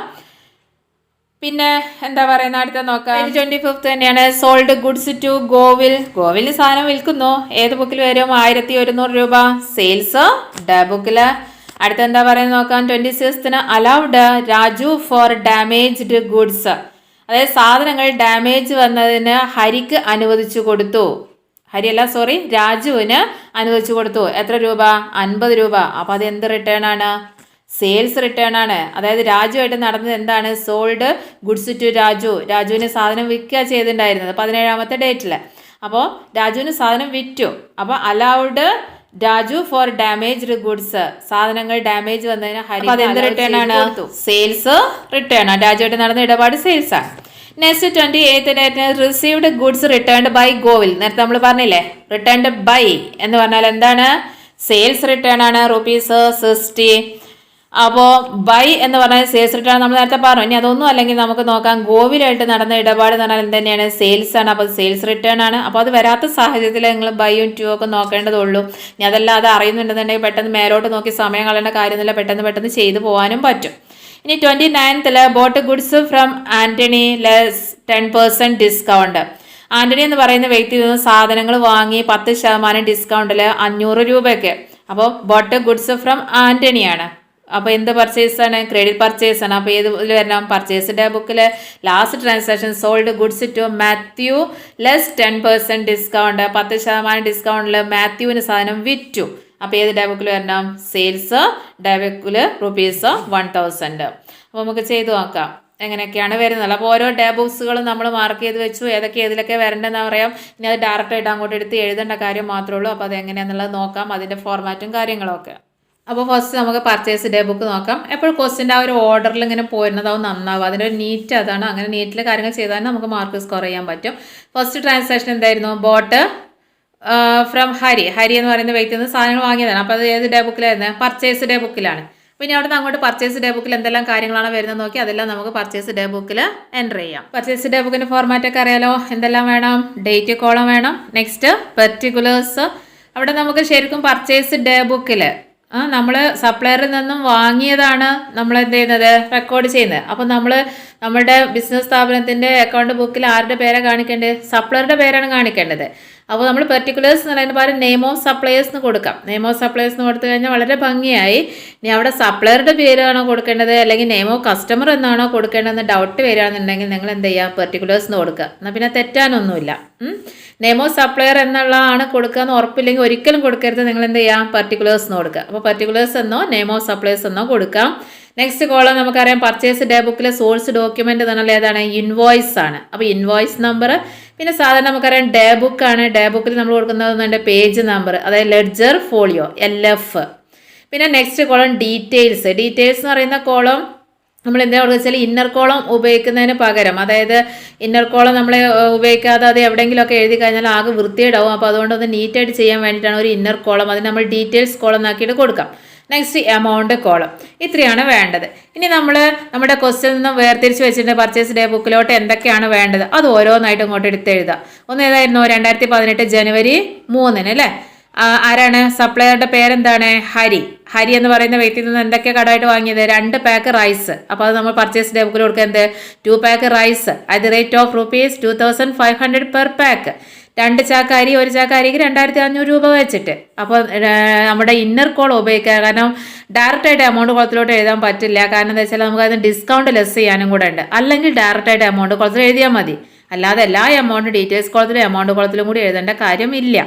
S1: പിന്നെ എന്താ പറയുന്ന അടുത്ത നോക്കാം. ട്വന്റി ഫിഫ്ത്ത് തന്നെയാണ്. Sold goods to Govil Govil സാധനം വിൽക്കുന്നു. ഏത് ബുക്കിൽ വരും? ആയിരത്തി ഒരുന്നൂറ് രൂപ. സെയിൽസ് ഡ ബുക്കിൽ അടുത്ത എന്താ പറയുന്നത് നോക്കാം. Twenty സിക്സ്ത്തിന് allowed Raju for damaged goods അതായത് സാധനങ്ങൾ ഡാമേജ് വന്നതിന് ഹരിക്ക് അനുവദിച്ചു കൊടുത്തു. ഹരിയല്ല സോറി രാജുവിന് അനുവദിച്ചു കൊടുത്തു. എത്ര രൂപ? അൻപത് രൂപ. അപ്പോൾ അത് എന്ത് റിട്ടേൺ ആണ്? സെയിൽസ് റിട്ടേൺ ആണ്. അതായത് രാജുവായിട്ട് നടന്നത് എന്താണ്? Sold goods to Raju. രാജുവിന് സാധനം വിൽക്കുക ചെയ്തിട്ടുണ്ടായിരുന്നത്. പതിനേഴാമത്തെ ഡേറ്റിൽ അപ്പോൾ രാജുവിന് സാധനം വിറ്റു. അപ്പോൾ allowed Raju for damaged goods സാധനങ്ങൾ ഡാമേജ് വന്നതിന് ഹരി റിട്ടേൺ ആണ്? സെയിൽസ് റിട്ടേൺ ആണ്. രാജുവായിട്ട് നടന്ന ഇടപാട് സെയിൽസ് ആണ്. നെക്സ്റ്റ് ട്വന്റി എയ്ത്ത് ഡേറ്റിന് received goods returned by Govil നേരത്തെ നമ്മൾ പറഞ്ഞില്ലേ? റിട്ടേൺഡ് ബൈ എന്ന് പറഞ്ഞാൽ എന്താണ്? സെയിൽസ് റിട്ടേൺ ആണ്. റുപ്പീസ് സിക്സ്റ്റി അപ്പോൾ ബൈ എന്ന് പറഞ്ഞാൽ സെയിൽസ് റിട്ടേൺ നമ്മൾ നേരത്തെ പറഞ്ഞു. ഇനി അതൊന്നും അല്ലെങ്കിൽ നമുക്ക് നോക്കാം. ഗോവിലായിട്ട് നടന്ന ഇടപാട് എന്ന് പറഞ്ഞാൽ തന്നെയാണ് സെയിൽസ് ആണ്. അപ്പോൾ സെയിൽസ് റിട്ടേൺ ആണ്. അപ്പോൾ അത് വരാത്ത സാഹചര്യത്തിൽ നിങ്ങൾ ബൈയും ടു ഒക്കെ നോക്കേണ്ടതുള്ളൂ. ഇനി അതല്ലാതെ അറിയുന്നുണ്ടെന്നുണ്ടെങ്കിൽ പെട്ടെന്ന് മേലോട്ട് നോക്കി സമയം കളയേണ്ട കാര്യമൊന്നുമില്ല. പെട്ടെന്ന് പെട്ടെന്ന് ചെയ്തു പോകാനും പറ്റും. ഇനി twenty നയൻത്തിൽ bought goods from Antony less ten percent discount Antony എന്ന് പറയുന്ന നിന്ന് സാധനങ്ങൾ വാങ്ങി പത്ത് ശതമാനം ഡിസ്കൗണ്ടിൽ അഞ്ഞൂറ് രൂപയ്ക്ക്. അപ്പോൾ ബോട്ട് ഗുഡ്സ് ഫ്രം ആന്റണിയാണ് അപ്പോൾ എന്ത് പർച്ചേസ് ആണ്? ക്രെഡിറ്റ് പർച്ചേസ് ആണ്. അപ്പോൾ ഏത് വരണം? പർച്ചേസിന്റെ ബുക്കിൽ last transaction sold goods to Mathew less ten percent discount പത്ത് ശതമാനം ഡിസ്കൗണ്ടിൽ മാത്യുവിന് സാധനം വിറ്റു. അപ്പോൾ ഏത് ഡയബുക്കിൽ വരണം? സെയിൽസ് ഡയബുക്കിൽ റുപ്പീസ് വൺ തൗസൻഡ് അപ്പോൾ നമുക്ക് ചെയ്തു നോക്കാം. എങ്ങനെയൊക്കെയാണ് വരുന്നത്? അപ്പോൾ ഓരോ ഡേ ബുക്സുകളും നമ്മൾ മാർക്ക് ചെയ്ത് വെച്ചു. ഏതൊക്കെ ഏതിലൊക്കെ വരേണ്ടതെന്ന് പറയാം ഇനി അത് ഡയറക്റ്റായിട്ട് അങ്ങോട്ട് എടുത്ത് എഴുതേണ്ട കാര്യം മാത്രമേ ഉള്ളൂ. അപ്പോൾ അത് എങ്ങനെയാണെന്നുള്ളത് നോക്കാം അതിന്റെ ഫോർമാറ്റും കാര്യങ്ങളൊക്കെ. അപ്പോൾ ഫസ്റ്റ് നമുക്ക് പർച്ചേസ് ഡേ ബുക്ക് നോക്കാം. എപ്പോഴും ക്വസ്റ്റിന്റെ ആ ഒരു ഓർഡറിൽ ഇങ്ങനെ പോരുന്നതാവും നന്നാവും. അതിന്റെ ഒരു നീറ്റ് അതാണ്. അങ്ങനെ നീറ്റിലെ കാര്യങ്ങൾ ചെയ്താൽ നമുക്ക് മാർക്ക് സ്കോർ ചെയ്യാൻ പറ്റും. ഫസ്റ്റ് ട്രാൻസാക്ഷൻ എന്തായിരുന്നു? ബോട്ട് ഫ്രം ഹരി ഹരി എന്ന് പറയുന്ന വ്യക്തി നിന്ന് സാധനങ്ങൾ വാങ്ങിയതാണ്. അപ്പോൾ അത് ഏത് ഡേ ബുക്കിലായിരുന്നു പർച്ചേസ് ഡേ ബുക്കിലാണ് പിന്നെ അവിടെ നിന്ന് അങ്ങോട്ട് പർച്ചേസ് ഡേ ബുക്കിൽ എന്തെല്ലാം കാര്യങ്ങളാണ് വരുന്നത് നോക്കി അതെല്ലാം നമുക്ക് പർച്ചേസ് ഡേ ബുക്കിൽ എന്റർ ചെയ്യാം. പർച്ചേസ് ഡേ ബുക്കിന്റെ ഫോർമാറ്റൊക്കെ അറിയാലോ? എന്തെല്ലാം വേണം? ഡേറ്റ് കോളം വേണം. നെക്സ്റ്റ് പെർട്ടിക്കുലേഴ്സ് അവിടെ നമുക്ക് ശരിക്കും പർച്ചേസ് ഡേ ബുക്കിൽ നമ്മൾ സപ്ലയറിൽ നിന്നും വാങ്ങിയതാണ് നമ്മൾ എന്ത് ചെയ്യുന്നത്. റെക്കോർഡ് ചെയ്യുന്നത് അപ്പോൾ നമ്മൾ നമ്മുടെ ബിസിനസ് സ്ഥാപനത്തിന്റെ അക്കൗണ്ട് ബുക്കിൽ ആരുടെ പേരാണ് കാണിക്കേണ്ടത്? സപ്ലയറുടെ പേരാണ് കാണിക്കേണ്ടത്. അപ്പോൾ നമ്മൾ പെർട്ടിക്കുലേഴ്സ് എന്ന് പറയുന്ന പോലെ നെയിം ഓഫ് സപ്ലയേഴ്സ് എന്ന് കൊടുക്കാം. നെയിം ഓഫ് സപ്ലയേഴ്സ് എന്ന് കൊടുത്തു കഴിഞ്ഞാൽ വളരെ ഭംഗിയായി. ഇനി അവിടെ സപ്ലയറുടെ പേരാണോ കൊടുക്കേണ്ടത്? അല്ലെങ്കിൽ നെയിം ഓഫ് കസ്റ്റമർ എന്നാണോ കൊടുക്കേണ്ടതെന്ന് ഡൗട്ട് വരികയാണെന്നുണ്ടെങ്കിൽ നിങ്ങൾ എന്ത് ചെയ്യുക? പെർട്ടിക്കുലേഴ്സ് എന്ന് കൊടുക്കുക. എന്നാൽ പിന്നെ തെറ്റാനൊന്നുമില്ല. നെയിം ഓഫ് സപ്ലയർ എന്നുള്ളതാണ് കൊടുക്കുക എന്ന് ഉറപ്പില്ലെങ്കിൽ ഒരിക്കലും കൊടുക്കരുത്. നിങ്ങൾ എന്ത് ചെയ്യാം പെർട്ടിക്കുലേഴ്സ് എന്ന് കൊടുക്കുക. അപ്പോൾ പെർട്ടിക്കുലേഴ്സ് എന്നോ നെയിം ഓഫ് സപ്ലയേഴ്സ് എന്നോ കൊടുക്കാം. നെക്സ്റ്റ് കോളം നമുക്കറിയാം പർച്ചേസ് ഡേ ബുക്കിലെ സോഴ്സ് ഡോക്യുമെന്റ് എന്നുള്ള ഏതാണ്? ഇൻവോയ്സ് ആണ്. അപ്പോൾ ഇൻവോയ്സ് നമ്പർ പിന്നെ സാധാരണ നമുക്കറിയാം ഡേ ബുക്കാണ് ഡേ ബുക്കിൽ നമ്മൾ കൊടുക്കുന്നത് പേജ് നമ്പർ അതായത് ലെഡ്ജർ ഫോളിയോ എൽ എഫ് പിന്നെ നെക്സ്റ്റ് കോളം ഡീറ്റെയിൽസ് ഡീറ്റെയിൽസ് എന്ന് പറയുന്ന കോളം നമ്മൾ എന്താ പറയുക വെച്ചാൽ ഇന്നർ കോളം ഉപയോഗിക്കുന്നതിന് പകരം. അതായത് ഇന്നർ കോളം നമ്മൾ ഉപയോഗിക്കാതെ അത് എവിടെയെങ്കിലുമൊക്കെ എഴുതി കഴിഞ്ഞാൽ ആകെ വൃത്തിയിടാവും അപ്പോൾ അതുകൊണ്ട് ഒന്ന് നീറ്റായിട്ട് ചെയ്യാൻ വേണ്ടിയിട്ടാണ് ഒരു ഇന്നർ കോളം അതിന് നമ്മൾ ഡീറ്റെയിൽസ് കോളം ആക്കിയിട്ട് കൊടുക്കാം. നെക്സ്റ്റ് എമൗണ്ട് കോളം ഇത്രയാണ് വേണ്ടത്. ഇനി നമ്മൾ നമ്മുടെ ക്വസ്റ്റ്യൻ നിന്ന് വേർതിരിച്ച് വെച്ചിട്ടുണ്ട് പർച്ചേസ് ഡേ ബുക്കിലോട്ട് എന്തൊക്കെയാണ് വേണ്ടത്? അത് ഓരോന്നായിട്ട് ഇങ്ങോട്ട് എടുത്ത് എഴുതാം. ഒന്ന് ഏതായിരുന്നു? രണ്ടായിരത്തി പതിനെട്ട് ജനുവരി മൂന്നിന് അല്ലേ? ആരാണ്? സപ്ലയറുടെ പേരെന്താണ്? ഹരി. ഹരി എന്ന് പറയുന്ന വ്യക്തിയിൽ നിന്ന് എന്തൊക്കെ കടമായിട്ട് വാങ്ങിയത്? രണ്ട് പാക്ക് റൈസ് അപ്പോൾ അത് നമ്മൾ പർച്ചേസ് ഡേ ബുക്കിൽ കൊടുക്കുക എന്ത്? Two pack rice at the rate of rupees two thousand five hundred per pack രണ്ട് ചാക്ക് അരി ഒരു ചാക്ക് അരിക്ക് രണ്ടായിരത്തി അഞ്ഞൂറ് രൂപ വെച്ചിട്ട്. അപ്പോൾ നമ്മുടെ ഇന്നർ കോൾ ഉപയോഗിക്കുക. കാരണം ഡയറക്റ്റായിട്ട് എമൗണ്ട് കുളത്തിലോട്ട് എഴുതാൻ പറ്റില്ല. കാരണം എന്താ വെച്ചാൽ നമുക്ക് അതിന് ഡിസ്കൗണ്ട് ലെസ് ചെയ്യാനും കൂടെ ഉണ്ട്. അല്ലെങ്കിൽ ഡയറക്റ്റായിട്ട് എമൗണ്ട് കുളത്തിൽ എഴുതിയാൽ മതി. അല്ലാതെ എല്ലാ എമൗണ്ട് ഡീറ്റെയിൽസ് കുളത്തിലും എമൗണ്ട് കുളത്തിലും കൂടി എഴുതേണ്ട കാര്യമില്ല.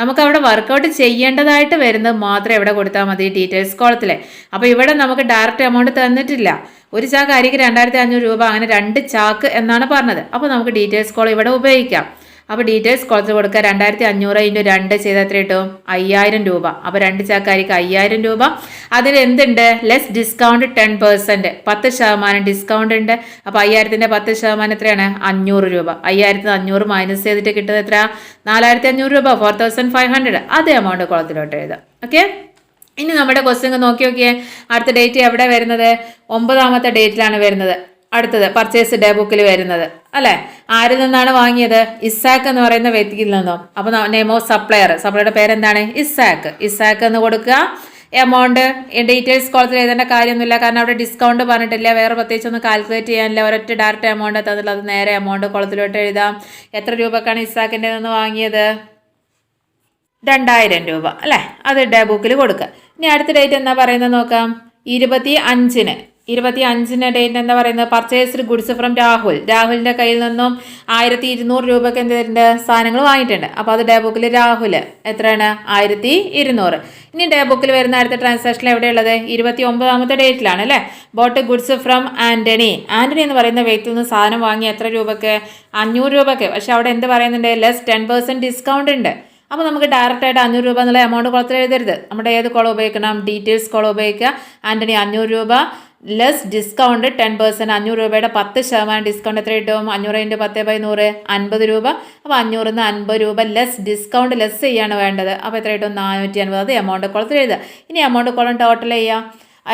S1: നമുക്ക് അവിടെ വർക്കൗട്ട് ചെയ്യേണ്ടതായിട്ട് വരുന്നത് മാത്രമേ ഇവിടെ കൊടുത്താൽ മതി ഡീറ്റെയിൽസ് കോളത്തിൽ അപ്പോൾ ഇവിടെ നമുക്ക് ഡയറക്റ്റ് എമൗണ്ട് തന്നിട്ടില്ല. ഒരു ചാക്ക് അരിക്ക് രണ്ടായിരത്തി അഞ്ഞൂറ് രൂപ അങ്ങനെ രണ്ട് ചാക്ക് എന്നാണ് പറഞ്ഞത്. അപ്പോൾ നമുക്ക് ഡീറ്റെയിൽസ് കോൾ ഇവിടെ ഉപയോഗിക്കാം. അപ്പോൾ ഡീറ്റെയിൽസ് കുറച്ച് കൊടുക്കുക. രണ്ടായിരത്തി അഞ്ഞൂറ് ഇന്റു രണ്ട് ചെയ്താൽ എത്ര കിട്ടും? അയ്യായിരം രൂപ. അപ്പോൾ രണ്ട് ചാക്കാരിക്ക് അയ്യായിരം രൂപ. അതിൽ എന്തുണ്ട്? ലെസ് ഡിസ്കൗണ്ട് ടെൻ പെർസെന്റ് പത്ത് ശതമാനം ഡിസ്കൗണ്ട് ഉണ്ട്. അപ്പോൾ അയ്യായിരത്തിന്റെ പത്ത് ശതമാനം എത്രയാണ്? അഞ്ഞൂറ് രൂപ. അയ്യായിരത്തി അഞ്ഞൂറ് മൈനസ് ചെയ്തിട്ട് കിട്ടുന്നത് എത്ര? നാലായിരത്തി അഞ്ഞൂറ് രൂപ. ഫോർ തൗസൻഡ് ഫൈവ് ഹൺഡ്രഡ് അതേ എമൗണ്ട് കുളത്തിലോട്ട് എഴുതാം ഓക്കെ ഇനി നമ്മുടെ ക്വസ്റ്റ്യൻ നോക്കി നോക്കിയേ. അടുത്ത ഡേറ്റ് എവിടെ വരുന്നത്? ഒമ്പതാമത്തെ ഡേറ്റിലാണ് വരുന്നത്. അടുത്തത് പർച്ചേസ് ഡേ ബുക്കിൽ വരുന്നത്. അല്ലേ? ആരിൽ നിന്നാണ് വാങ്ങിയത്? ഇസാക്ക് എന്ന് പറയുന്ന വ്യക്തിയിൽ നിന്നും? അപ്പോൾ നെയിം ഓഫ് സപ്ലയർ സപ്ലയറുടെ പേരെന്താണ്? ഇസാക്ക് ഇസാക്ക് എന്ന് കൊടുക്കുക. എമൗണ്ട് ഡീറ്റെയിൽസ് കോളത്തിൽ എഴുതേണ്ട കാര്യമൊന്നുമില്ല. കാരണം അവിടെ ഡിസ്കൗണ്ട് പറഞ്ഞിട്ടില്ല. വേറെ പ്രത്യേകിച്ച് ഒന്നും കാൽക്കുലേറ്റ് ചെയ്യാനില്ല. ഒരൊറ്റ ഡയറക്റ്റ് എമൗണ്ട് തന്നില്ല അത് നേരെ എമൗണ്ട് കോളത്തിലോട്ട് എഴുതാം. എത്ര രൂപക്കാണ് ഇസാക്കിന്റെ നിന്ന് വാങ്ങിയത്? രണ്ടായിരം രൂപ. അല്ലേ? അത് ഡേ ബുക്കിൽ കൊടുക്കുക. ഇനി അടുത്ത ഡേറ്റ് എന്താ പറയുന്നത് നോക്കാം. ഇരുപത്തി അഞ്ചിന് ഇരുപത്തി അഞ്ചിന് ഡേറ്റ് എന്താ പറയുന്നത്? Purchased goods from Rahul. രാഹുലിന്റെ കയ്യിൽ നിന്നും ആയിരത്തി ഇരുന്നൂറ് രൂപയ്ക്ക് എന്തിന്റെ സാധനങ്ങൾ വാങ്ങിയിട്ടുണ്ട്. അപ്പോൾ അത് ഡേ ബുക്കിൽ രാഹുൽ എത്രയാണ്? ആയിരത്തി ഇരുന്നൂറ് ഇനി ഡേ ബുക്കിൽ വരുന്ന അടുത്ത ട്രാൻസാക്ഷൻ എവിടെയുള്ളത്? ഇരുപത്തി ഒമ്പതാമത്തെ ഡേറ്റിലാണ് അല്ലേ? Bought goods from Antony Antony എന്ന് പറയുന്ന വ്യക്തിയിൽ നിന്ന് സാധനം വാങ്ങി എത്ര രൂപയ്ക്ക്? അഞ്ഞൂറ് രൂപയ്ക്ക്. പക്ഷേ അവിടെ എന്ത് പറയുന്നുണ്ട്? ലെസ് ടെൻ പെർസെന്റ് ഡിസ്കൗണ്ട് ഉണ്ട്. അപ്പോൾ നമുക്ക് ഡയറക്റ്റ് ആയിട്ട് അഞ്ഞൂറ് രൂപ എന്നുള്ള എമൗണ്ട് കുളത്തിൽ എഴുതരുത്. നമ്മുടെ ഏത് കുളം ഉപയോഗിക്കണം? ഡീറ്റെയിൽസ് കുളം ഉപയോഗിക്കുക. ആന്റണി അഞ്ഞൂറ് രൂപ. ലെസ് ഡിസ്കൗണ്ട് ടെൻ പെർസെന്റ് അഞ്ഞൂറ് രൂപയുടെ പത്ത് ശതമാനം ഡിസ്കൗണ്ട് എത്ര കിട്ടും? അഞ്ഞൂറ് ഇന്റു പത്ത് ബൈ നൂറ് അൻപത് രൂപ. അപ്പോൾ അഞ്ഞൂറിൽ നിന്ന് അൻപത് രൂപ ലെസ് ഡിസ്കൗണ്ട് ലെസ് ചെയ്യാണ് വേണ്ടത്. അപ്പോൾ എത്ര കിട്ടും? നാനൂറ്റി അൻപത് അത് എമൗണ്ട് കുളത്തിൽ എഴുതുക. ഇനി എമൗണ്ട് കോളം ടോട്ടൽ ചെയ്യാം.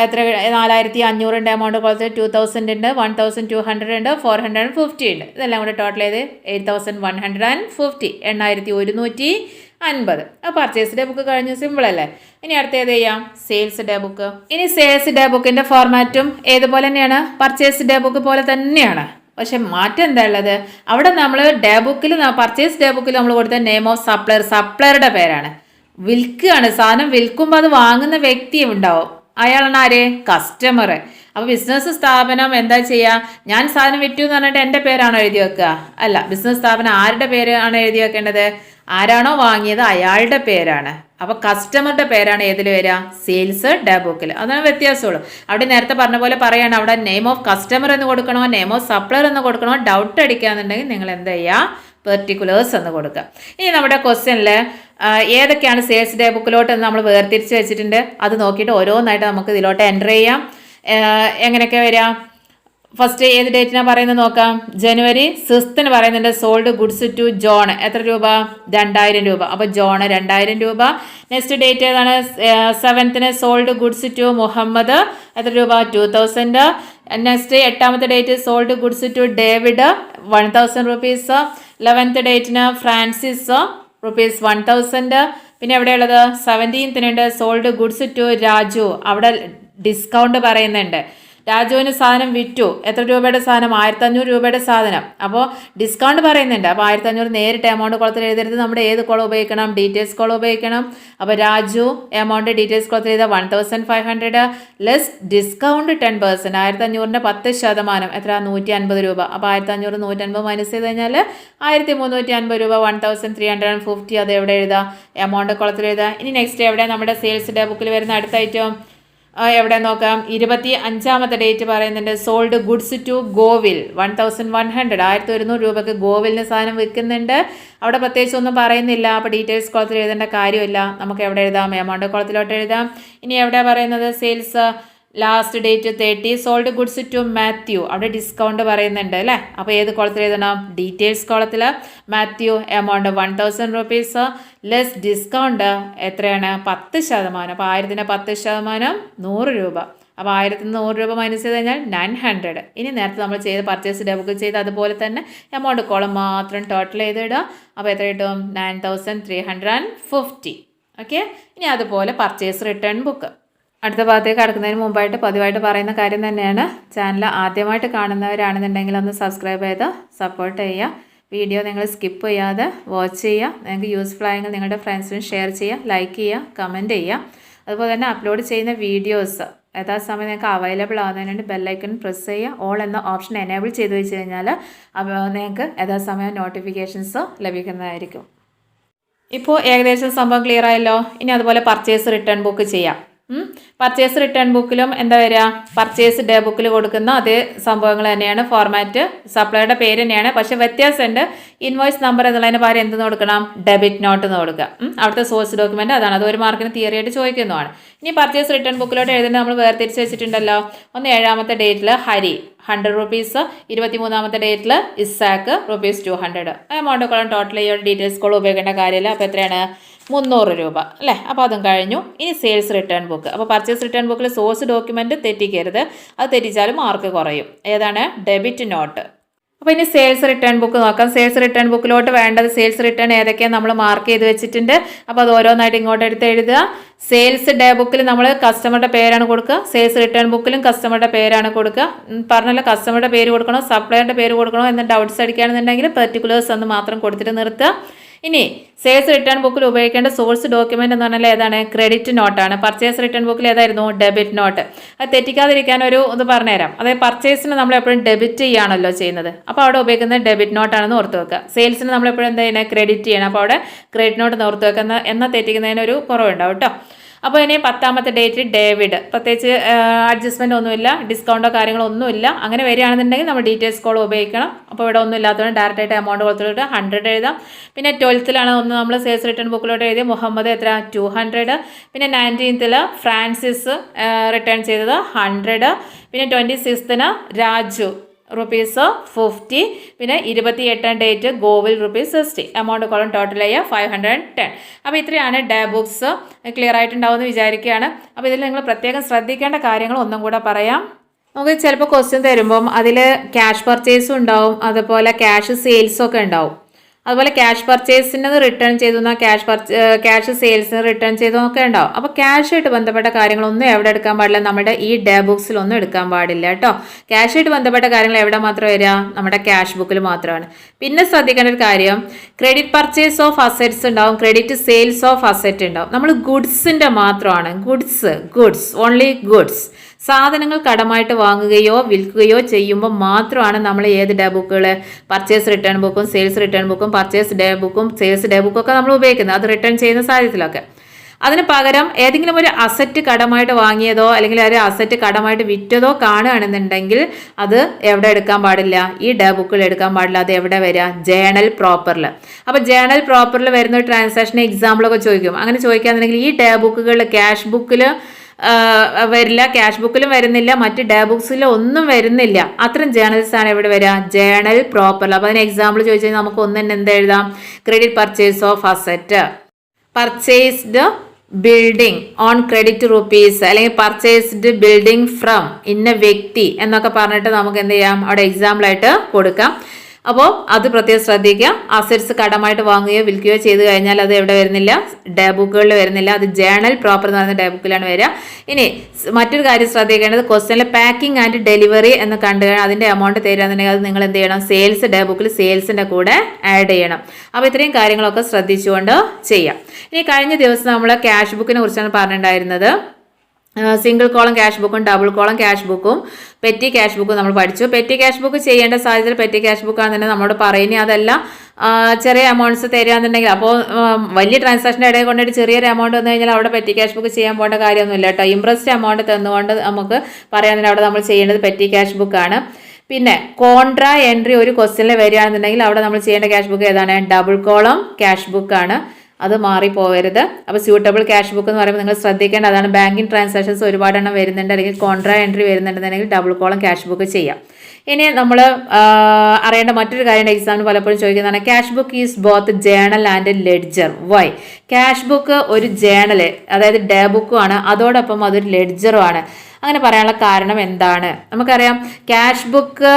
S1: എത്ര നാലായിരത്തി അഞ്ഞൂറിന്റെ എമൗണ്ട് കുളത്തിൽ ടു തൗസൻഡ് ഉണ്ട്. വൺ തൗസൻഡ് ടു ഹൺഡ്രഡ് ഉണ്ട്. ഫോർ ഹൺഡ്രഡ് ആൻഡ് ഫിഫ്റ്റി ഉണ്ട്. ഇതെല്ലാം കൂടെ ടോട്ടൽ ചെയ്ത് eight thousand one hundred and fifty എണ്ണായിരത്തി ഒരുന്നൂറ്റി അൻപത്. ആ പർച്ചേസ് ഡേ ബുക്ക് കഴിഞ്ഞു. സിമ്പിൾ അല്ലേ? ഇനി അടുത്ത ഏത് ചെയ്യാം? സെയിൽസ് ഡേ ബുക്ക് ഇനി സെയിൽസ് ഡേ ബുക്കിന്റെ ഫോർമാറ്റും ഏതുപോലെ തന്നെയാണ്? പർച്ചേസ് ഡേ ബുക്ക് പോലെ തന്നെയാണ്. പക്ഷെ മാറ്റം എന്താ ഉള്ളത്? അവിടെ നമ്മൾ ഡേ ബുക്കിൽ പർച്ചേസ് ഡേ ബുക്കിൽ നമ്മൾ കൊടുത്ത നെയിം ഓഫ് സപ്ലയർ സപ്ലയറുടെ പേരാണ്. വിൽക്കുകയാണ്. സാധനം വിൽക്കുമ്പോൾ അത് വാങ്ങുന്ന വ്യക്തിയും ഉണ്ടാവും. അയാളാണ് ആര്? കസ്റ്റമർ അപ്പോൾ ബിസിനസ് സ്ഥാപനം എന്താ ചെയ്യുക ഞാൻ സാധനം വിറ്റു എന്ന് പറഞ്ഞിട്ട് എന്റെ പേരാണോ എഴുതി വെക്കുക? അല്ല ബിസിനസ് സ്ഥാപനം ആരുടെ പേരാണ് എഴുതി വെക്കേണ്ടത്? ആരാണോ വാങ്ങിയത്? അയാളുടെ പേരാണ്. അപ്പോൾ കസ്റ്റമറുടെ പേരാണ് ഏതിൽ വരിക? സെയിൽസ് ഡേ ബുക്കിൽ അതാണ് വ്യത്യാസമുള്ളൂ. അവിടെ നേരത്തെ പറഞ്ഞ പോലെ പറയാണ് അവിടെ നെയിം ഓഫ് കസ്റ്റമർ എന്ന് കൊടുക്കണോ നെയിം ഓഫ് സപ്ലയർ എന്ന് കൊടുക്കണോ ഡൗട്ട് അടിക്കാന്നുണ്ടെങ്കിൽ നിങ്ങൾ എന്ത് ചെയ്യുക? പെർട്ടിക്കുലേഴ്സ് എന്ന് കൊടുക്കുക. ഇനി നമ്മുടെ ക്വസ്റ്റ്യനിൽ ഏതൊക്കെയാണ് സെയിൽസ് ഡേ ബുക്കിലോട്ട് എന്ന് നമ്മൾ വേർതിരിച്ച് വെച്ചിട്ടുണ്ട്? അത് നോക്കിയിട്ട് ഓരോന്നായിട്ട് നമുക്ക് ഇതിലോട്ട് എന്റർ ചെയ്യാം. എങ്ങനെയൊക്കെ വരിക? ഫസ്റ്റ് ഏത് ഡേറ്റിനാണ് പറയുന്നത് നോക്കാം. ജനുവരി സിക്സ്ത്തിന് പറയുന്നുണ്ട് സോൾഡ് ഗുഡ്സ് ടു ജോൺ എത്ര രൂപ? രണ്ടായിരം രൂപ. അപ്പോൾ ജോൺ രണ്ടായിരം രൂപ. നെക്സ്റ്റ് ഡേറ്റ് ഏതാണ്? സെവൻത്തിന് സോൾഡ് ഗുഡ്സ് ടു മുഹമ്മദ്. എത്ര രൂപ? ടു തൗസൻഡ് നെക്സ്റ്റ് എട്ടാമത്തെ date sold goods to David one thousand rupees eleventh ഡേറ്റിന് ഫ്രാൻസിസ് റുപ്പീസ് വൺ തൗസൻഡ് പിന്നെ എവിടെയുള്ളത്? സെവന്റീൻത്തിനുണ്ട് സോൾഡ് ഗുഡ്സ് ടു രാജു അവിടെ ഡിസ്കൗണ്ട് പറയുന്നുണ്ട്. രാജുവിന് സാധനം വിറ്റു. എത്ര രൂപയുടെ സാധനം? ആയിരത്തി അഞ്ഞൂറ് രൂപയുടെ സാധനം. അപ്പോൾ ഡിസ്കൗണ്ട് പറയുന്നുണ്ട്. അപ്പോൾ ആയിരത്തി അഞ്ഞൂറ് നേരിട്ട് എമൗണ്ട് കുളത്തിൽ എഴുതരുത്. നമ്മുടെ ഏത് കുളം ഉപയോഗിക്കണം? ഡീറ്റെയിൽസ് കുളം ഉപയോഗിക്കണം. അപ്പോൾ രാജു എമൗണ്ട് ഡീറ്റെയിൽസ് കുളത്തിൽ എഴുതുക one thousand five hundred less discount ten percent ആയിരത്തി അഞ്ഞൂറിന്റെ പത്ത് ശതമാനം. എത്ര? നൂറ്റി അൻപത് രൂപ. അപ്പോൾ ആയിരത്തി അഞ്ഞൂറ് നൂറ്റൻപത് മൈനസ് ചെയ്ത് കഴിഞ്ഞാൽ ആയിരത്തി മുന്നൂറ്റി അൻപത് രൂപ. One thousand three hundred and fifty അത് എവിടെ എഴുതുക എമൗണ്ട് കുളത്തിൽ എഴുതുക ഇനി നെക്സ്റ്റ് എവിടെ? നമ്മുടെ സെയിൽസ് ഡേ ബുക്കിൽ വരുന്ന അടുത്ത ഐറ്റം എവിടെ നോക്കാം? ഇരുപത്തി അഞ്ചാമത്തെ ഡേറ്റ് പറയുന്നുണ്ട്. Sold goods to Govil one thousand one hundred ആയിരത്തി ഒരുന്നൂറ് രൂപയ്ക്ക് ഗോവിലിന് സാധനം വിൽക്കുന്നുണ്ട്. അവിടെ പ്രത്യേകിച്ച് ഒന്നും പറയുന്നില്ല. അപ്പോൾ ഡീറ്റെയിൽസ് കുളത്തിൽ എഴുതേണ്ട കാര്യമില്ല. നമുക്ക് എവിടെ എഴുതാം? എമൗണ്ട് കുളത്തിലോട്ട് എഴുതാം. ഇനി എവിടെ പറയുന്നത്? Sales last date thirty sold goods to Mathew അവിടെ ഡിസ്കൗണ്ട് പറയുന്നുണ്ട് അല്ലേ? അപ്പോൾ ഏത് കോളത്തിൽ എഴുതണം? ഡീറ്റെയിൽസ് കോളത്തിൽ. Mathew amount one thousand rupees less discount എത്രയാണ്? പത്ത് ശതമാനം. അപ്പോൾ ആയിരത്തിന് പത്ത് ശതമാനം നൂറ് രൂപ. അപ്പോൾ ആയിരത്തിന് നൂറ് രൂപ മൈനസ് ചെയ്ത് കഴിഞ്ഞാൽ നയൻ ഹൺഡ്രഡ് ഇനി നേരത്തെ നമ്മൾ ചെയ്ത് പർച്ചേസ് ഡെബുക്ക് ചെയ്ത് അതുപോലെ തന്നെ എമൗണ്ട് കോളം മാത്രം ടോട്ടൽ ചെയ്തിടുക അപ്പോൾ എത്ര കിട്ടും? Nine thousand three hundred and fifty okay ഇനി അതുപോലെ പർച്ചേസ് റിട്ടേൺ ബുക്ക് അടുത്ത ഭാഗത്തേക്ക് കടക്കുന്നതിന് മുമ്പായിട്ട് പതിവായിട്ട് പറയുന്ന കാര്യം തന്നെയാണ്. ചാനൽ ആദ്യമായിട്ട് കാണുന്നവരാണെന്നുണ്ടെങ്കിൽ ഒന്ന് സബ്സ്ക്രൈബ് ചെയ്ത് സപ്പോർട്ട് ചെയ്യുക. വീഡിയോ നിങ്ങൾ സ്കിപ്പ് ചെയ്യാതെ വാച്ച് ചെയ്യുക. നിങ്ങൾക്ക് യൂസ്ഫുൾ ആയെങ്കിൽ നിങ്ങളുടെ ഫ്രണ്ട്സിനും ഷെയർ ചെയ്യുക. ലൈക്ക് ചെയ്യുക കമന്റ് ചെയ്യുക. അതുപോലെ തന്നെ അപ്ലോഡ് ചെയ്യുന്ന വീഡിയോസ് യഥാസമയം നിങ്ങൾക്ക് അവൈലബിൾ ആകുന്നതിന് വേണ്ടി ബെല്ലൈക്കൺ പ്രസ് ചെയ്യുക. ഓൾ എന്ന ഓപ്ഷൻ എനേബിൾ ചെയ്ത് വെച്ച് കഴിഞ്ഞാൽ നിങ്ങൾക്ക് യഥാസമയം നോട്ടിഫിക്കേഷൻസ് ലഭിക്കുന്നതായിരിക്കും. ഇപ്പോൾ ഏകദേശം സംഭവം ക്ലിയർ ആയല്ലോ. ഇനി അതുപോലെ പർച്ചേസ് റിട്ടേൺ ബുക്ക് ചെയ്യാം. പർച്ചേസ് റിട്ടേൺ ബുക്കിലും എന്താ വരിക? പർച്ചേസ് ഡേ ബുക്കിൽ കൊടുക്കുന്ന അതേ സംഭവങ്ങൾ തന്നെയാണ്. ഫോർമാറ്റ് സപ്ലൈയുടെ പേര് തന്നെയാണ്. പക്ഷേ വ്യത്യാസമുണ്ട്. ഇൻവോയ്സ് നമ്പർ എന്നുള്ളതിന് പകരം എന്തെന്ന് കൊടുക്കണം? ഡെബിറ്റ് നോട്ട് എന്ന് കൊടുക്കുക. അവിടുത്തെ സോഴ്സ് ഡോക്യുമെന്റ് അതാണ്. അത് ഒരു മാർക്കിന് തിയറി ആയിട്ട് ചോദിക്കുന്നതാണ്. ഇനി പർച്ചേസ് റിട്ടേൺ ബുക്കിലോട്ട് എഴുതുന്നത് നമ്മൾ വേർതിരിച്ച് വെച്ചിട്ടുണ്ടല്ലോ. ഒന്ന് ഏഴാമത്തെ ഡേറ്റിൽ ഹരി ഹൺഡ്രഡ് റുപ്പീസ് ഇരുപത്തിമൂന്നാമത്തെ ഡേറ്റിൽ Isaac rupees two hundred amount column total ഈ ഡീറ്റെയിൽസ് കോൾ ഉപയോഗിക്കേണ്ട കാര്യമില്ല. അപ്പോൾ എത്രയാണ്? മുന്നൂറ് രൂപ അല്ലേ? അപ്പോൾ അതും കഴിഞ്ഞു. ഇനി സെയിൽസ് റിട്ടേൺ ബുക്ക് അപ്പോൾ പർച്ചേസ് റിട്ടേൺ ബുക്കിൽ സോഴ്സ് ഡോക്യുമെന്റ് തെറ്റിക്കരുത്. അത് തെറ്റിച്ചാൽ മാർക്ക് കുറയും. ഏതാണ്? ഡെബിറ്റ് നോട്ട് അപ്പോൾ ഇനി സെയിൽസ് റിട്ടേൺ ബുക്ക് നോക്കാം. സെയിൽസ് റിട്ടേൺ ബുക്കിലോട്ട് വേണ്ടത് സെയിൽസ് റിട്ടേൺ ഏതൊക്കെയാണ് നമ്മൾ മാർക്ക് ചെയ്ത് വെച്ചിട്ടുണ്ട്. അപ്പോൾ അത് ഓരോന്നായിട്ട് ഇങ്ങോട്ട് എടുത്ത് എഴുതുക. സെയിൽസ് ഡേ ബുക്കിൽ നമ്മൾ കസ്റ്റമറുടെ പേരാണ് കൊടുക്കുക. സെയിൽസ് റിട്ടേൺ ബുക്കിലും കസ്റ്റമറുടെ പേരാണ് കൊടുക്കുക. പറഞ്ഞല്ലോ കസ്റ്റമറുടെ പേര് കൊടുക്കണോ സപ്ലയറുടെ പേര് കൊടുക്കണോ എന്ന് ഡൗട്ട്സ് അടിക്കുകയാണെന്നുണ്ടെങ്കിൽ പെർട്ടിക്കുലേഴ്സ് ഒന്ന് മാത്രം കൊടുത്തിട്ട് നിർത്തുക. ഇനി സെയിൽസ് റിട്ടേൺ ബുക്കിൽ ഉപയോഗിക്കേണ്ട സോഴ്സ് ഡോക്യുമെന്റ് എന്ന് പറഞ്ഞാൽ ഏതാണ്? ക്രെഡിറ്റ് നോട്ടാണ് പർച്ചേസ് റിട്ടേൺ ബുക്കിൽ ഏതായിരുന്നു? ഡെബിറ്റ് നോട്ട് അത് തെറ്റിക്കാതിരിക്കാൻ ഒരു ഇത് പറഞ്ഞുതരാം. അതായത് പർച്ചേസിന് നമ്മൾ എപ്പോഴും ഡെബിറ്റ് ചെയ്യുകയാണല്ലോ ചെയ്യുന്നത്. അപ്പോൾ അവിടെ ഉപയോഗിക്കുന്നത് ഡെബിറ്റ് നോട്ടാണെന്ന് ഓർത്ത് വെക്കുക. സെയിൽസിന് നമ്മൾ എപ്പോഴും എന്താ ചെയ്യുന്നത് ക്രെഡിറ്റ് ചെയ്യണം. അപ്പോൾ അവിടെ ക്രെഡിറ്റ് നോട്ട് ഓർത്ത് വെക്കുന്ന എന്നാൽ തെറ്റിക്കുന്നതിനൊരു കുറവുണ്ടാവും കേട്ടോ. അപ്പോൾ ഇനി പത്താമത്തെ ഡേറ്റ് ഡേവിഡ്. പ്രത്യേകിച്ച് അഡ്ജസ്റ്റ്മെന്റ് ഒന്നുമില്ല ഡിസ്കൗണ്ടോ കാര്യങ്ങളോ ഒന്നുമില്ല. അങ്ങനെ വരികയാണെന്നുണ്ടെങ്കിൽ നമ്മൾ ഡീറ്റെയിൽസ് കോൾ ഉപയോഗിക്കണം. അപ്പോൾ ഇവിടെ ഒന്നും ഇല്ലാത്തതുകൊണ്ട് ഡയറക്റ്റായിട്ട് എമൗണ്ട് കൊടുത്തിട്ട് ഹൺഡ്രഡ് എഴുതാം. പിന്നെ ട്വൽത്തിലാണ് ഒന്ന് നമ്മൾ സെയിൽസ് റിട്ടേൺ ബുക്കിലോട്ട് എഴുതിയ മുഹമ്മദ് എത്ര? ടു ഹൺഡ്രഡ് പിന്നെ നയന്റീൻത്തിൽ ഫ്രാൻസിസ് റിട്ടേൺ ചെയ്തത് ഹൺഡ്രഡ് പിന്നെ ട്വന്റി സിക്സ്ത്തിന് രാജു. റുപ്പീസ് ഫിഫ്റ്റി പിന്നെ ഇരുപത്തി എട്ടാം date Govil rupees sixty amount column total ചെയ്യുക ഫൈവ് ഹൺഡ്രഡ് ടെൻ അപ്പോൾ ഇത്രയാണ് ഡേ ബുക്സ് ക്ലിയർ ആയിട്ടുണ്ടാവുമെന്ന് വിചാരിക്കുകയാണ്. അപ്പോൾ ഇതിൽ നിങ്ങൾ പ്രത്യേകം ശ്രദ്ധിക്കേണ്ട കാര്യങ്ങൾ ഒന്നും കൂടെ പറയാം. നമുക്ക് ചിലപ്പോൾ ക്വസ്റ്റ്യൻ തരുമ്പം അതിൽ ക്യാഷ് പർച്ചേസും ഉണ്ടാവും. അതുപോലെ ക്യാഷ് സെയിൽസും ഒക്കെ ഉണ്ടാവും. അതുപോലെ ക്യാഷ് പർച്ചേസിന് റിട്ടേൺ ചെയ്തു എന്നാൽ ക്യാഷ് പർച്ച ക്യാഷ് സെയിൽസിന് റിട്ടേൺ ചെയ്തു ഒക്കെ ഉണ്ടാവും. അപ്പോൾ ക്യാഷായിട്ട് ബന്ധപ്പെട്ട കാര്യങ്ങളൊന്നും എവിടെ എടുക്കാൻ പാടില്ല. നമ്മുടെ ഈ ഡേ ബുക്സിലൊന്നും എടുക്കാൻ പാടില്ല കേട്ടോ. ക്യാഷായിട്ട് ബന്ധപ്പെട്ട കാര്യങ്ങൾ എവിടെ മാത്രം വരിക? നമ്മുടെ ക്യാഷ് ബുക്കിൽ മാത്രമാണ്. പിന്നെ ശ്രദ്ധിക്കേണ്ട ഒരു കാര്യം ക്രെഡിറ്റ് പർച്ചേസ് ഓഫ് അസറ്റ്സ് ഉണ്ടാവും. ക്രെഡിറ്റ് സെയിൽസ് ഓഫ് അസറ്റ് ഉണ്ടാവും. നമ്മൾ ഗുഡ്സിന്റെ മാത്രമാണ്. ഗുഡ്സ് ഗുഡ്സ് ഓൺലി ഗുഡ്സ് സാധനങ്ങൾ കടമായിട്ട് വാങ്ങുകയോ വിൽക്കുകയോ ചെയ്യുമ്പോൾ മാത്രമാണ് നമ്മൾ ഏത് ഡേ ബുക്കുകൾ പർച്ചേസ് റിട്ടേൺ ബുക്കും സെയിൽസ് റിട്ടേൺ ബുക്കും പർച്ചേസ് ഡേ ബുക്കും സെയിൽസ് ഡേ ബുക്കും ഒക്കെ നമ്മൾ ഉപയോഗിക്കുന്നത്. അത് റിട്ടേൺ ചെയ്യുന്ന സാഹചര്യത്തിലൊക്കെ. അതിന് പകരം ഏതെങ്കിലും ഒരു അസറ്റ് കടമായിട്ട് വാങ്ങിയതോ അല്ലെങ്കിൽ ഒരു അസറ്റ് കടമായിട്ട് വിറ്റതോ കാണുകയാണെന്നുണ്ടെങ്കിൽ അത് എവിടെ എടുക്കാൻ പാടില്ല? ഈ ഡേ ബുക്കിൽ എടുക്കാൻ പാടില്ല. അത് എവിടെ വരിക? ജേണൽ പ്രോപ്പറിൽ. അപ്പോൾ ജേണൽ പ്രോപ്പറിൽ വരുന്ന ട്രാൻസാക്ഷൻ എക്സാമ്പിളൊക്കെ ചോദിക്കും. അങ്ങനെ ചോദിക്കാന്നുണ്ടെങ്കിൽ ഈ ഡേ ബുക്കുകളിൽ ക്യാഷ് ബുക്കിൽ വരില്ല ക്യാഷ് ബുക്കിലും വരുന്നില്ല മറ്റ് ഡേ ബുക്സിലും ഒന്നും വരുന്നില്ല. അത്തരം ജേണൽസ് ആണ് ഇവിടെ വരിക. ജേണൽ പ്രോപ്പറിൽ അപ്പോൾ അതിന് എക്സാമ്പിൾ ചോദിച്ചു കഴിഞ്ഞാൽ നമുക്ക് ഒന്നും എന്ത് എഴുതാം? Credit purchase of asset purchased building on credit rupees അല്ലെങ്കിൽ പർച്ചേസ്ഡ് ബിൽഡിംഗ് ഫ്രം ഇന്ന വ്യക്തി എന്നൊക്കെ പറഞ്ഞിട്ട് നമുക്ക് എന്ത് ചെയ്യാം? അവിടെ എക്സാമ്പിളായിട്ട് കൊടുക്കാം. അപ്പോൾ അത് പ്രത്യേകം ശ്രദ്ധിക്കുക. അസറ്റ്സ് കടമായിട്ട് വാങ്ങുകയോ വിൽക്കുകയോ ചെയ്ത് കഴിഞ്ഞാൽ അത് എവിടെ വരുന്നില്ല? ഡേ ബുക്കുകളിൽ വരുന്നില്ല. അത് ജേണൽ പ്രോപ്പർ എന്ന് പറയുന്ന ഡേ ബുക്കിലാണ് വരിക. ഇനി മറ്റൊരു കാര്യം ശ്രദ്ധിക്കേണ്ടത് ക്വസ്റ്റനിലെ പാക്കിംഗ് ആൻഡ് ഡെലിവറി എന്ന് കണ്ടു കഴിഞ്ഞാൽ അതിന്റെ എമൗണ്ട് തരികയാണെന്നുണ്ടെങ്കിൽ അത് നിങ്ങൾ എന്ത് ചെയ്യണം? സെയിൽസ് ഡേ ബുക്കിൽ സെയിൽസിന്റെ കൂടെ ആഡ് ചെയ്യണം. അപ്പോൾ ഇത്രയും കാര്യങ്ങളൊക്കെ ശ്രദ്ധിച്ചുകൊണ്ട് ചെയ്യാം. ഇനി കഴിഞ്ഞ ദിവസം നമ്മൾ ക്യാഷ് ബുക്കിനെ കുറിച്ചാണ് പറഞ്ഞിട്ടുണ്ടായിരുന്നത്. സിംഗിൾ കോളം ക്യാഷ് ബുക്കും ഡബിൾ കോളം ക്യാഷ് ബുക്കും പെറ്റി ക്യാഷ് ബുക്കും നമ്മൾ പഠിച്ചു. പെറ്റി ക്യാഷ് ബുക്ക് ചെയ്യേണ്ട സാഹചര്യത്തിൽ പെറ്റി ക്യാഷ് ബുക്കാണ് തന്നെ നമ്മളോട് പറയുന്നത് അതെല്ലാം ചെറിയ എമൗണ്ട്സ് തരികയാണെന്നുണ്ടെങ്കിൽ അപ്പോൾ വലിയ ട്രാൻസാക്ഷന്റെ ഇടയിൽ കൊണ്ടിട്ട് ചെറിയൊരു എമൗണ്ട് വന്നു കഴിഞ്ഞാൽ അവിടെ പെറ്റി ക്യാഷ് ബുക്ക് ചെയ്യാൻ പോകേണ്ട കാര്യമൊന്നുമില്ല കേട്ടോ. ഇംപ്രസ്ഡ് എമൗണ്ട് തന്നുകൊണ്ട് നമുക്ക് പറയാമെന്നുണ്ടെങ്കിൽ അവിടെ നമ്മൾ ചെയ്യേണ്ടത് പെറ്റി ക്യാഷ് ബുക്കാണ് പിന്നെ കോൺട്രാ എൻട്രി ഒരു ക്വസ്റ്റ്യനിൽ വരികയാണെന്നുണ്ടെങ്കിൽ അവിടെ നമ്മൾ ചെയ്യേണ്ട ക്യാഷ് ബുക്ക് ഏതാണ്? ഡബിൾ കോളം ക്യാഷ് ബുക്കാണ് അത് മാറിപ്പോവരുത്. അപ്പോൾ സ്യൂട്ടബിൾ ക്യാഷ് ബുക്ക് എന്ന് പറയുമ്പോൾ നിങ്ങൾ ശ്രദ്ധിക്കേണ്ട അതാണ് ബാങ്കിങ് ട്രാൻസാക്ഷൻസ് ഒരുപാടെണ്ണം വരുന്നുണ്ട്. അല്ലെങ്കിൽ കോൺട്രാ എൻട്രി വരുന്നുണ്ടെന്നുണ്ടെങ്കിൽ ഡബിൾ കോളം ക്യാഷ് ബുക്ക് ചെയ്യാം. ഇനി നമ്മൾ അറിയേണ്ട മറ്റൊരു കാര്യം എക്സാമിന് പലപ്പോഴും ചോദിക്കുന്നതാണ് cash book is both journal and ledger why cash book ഒരു ജേണൽ അതായത് ഡേ ബുക്കും ആണ്. അതോടൊപ്പം അതൊരു ലെഡ്ജറും ആണ്. അങ്ങനെ പറയാനുള്ള കാരണം എന്താണ്? നമുക്കറിയാം ക്യാഷ് ബുക്ക്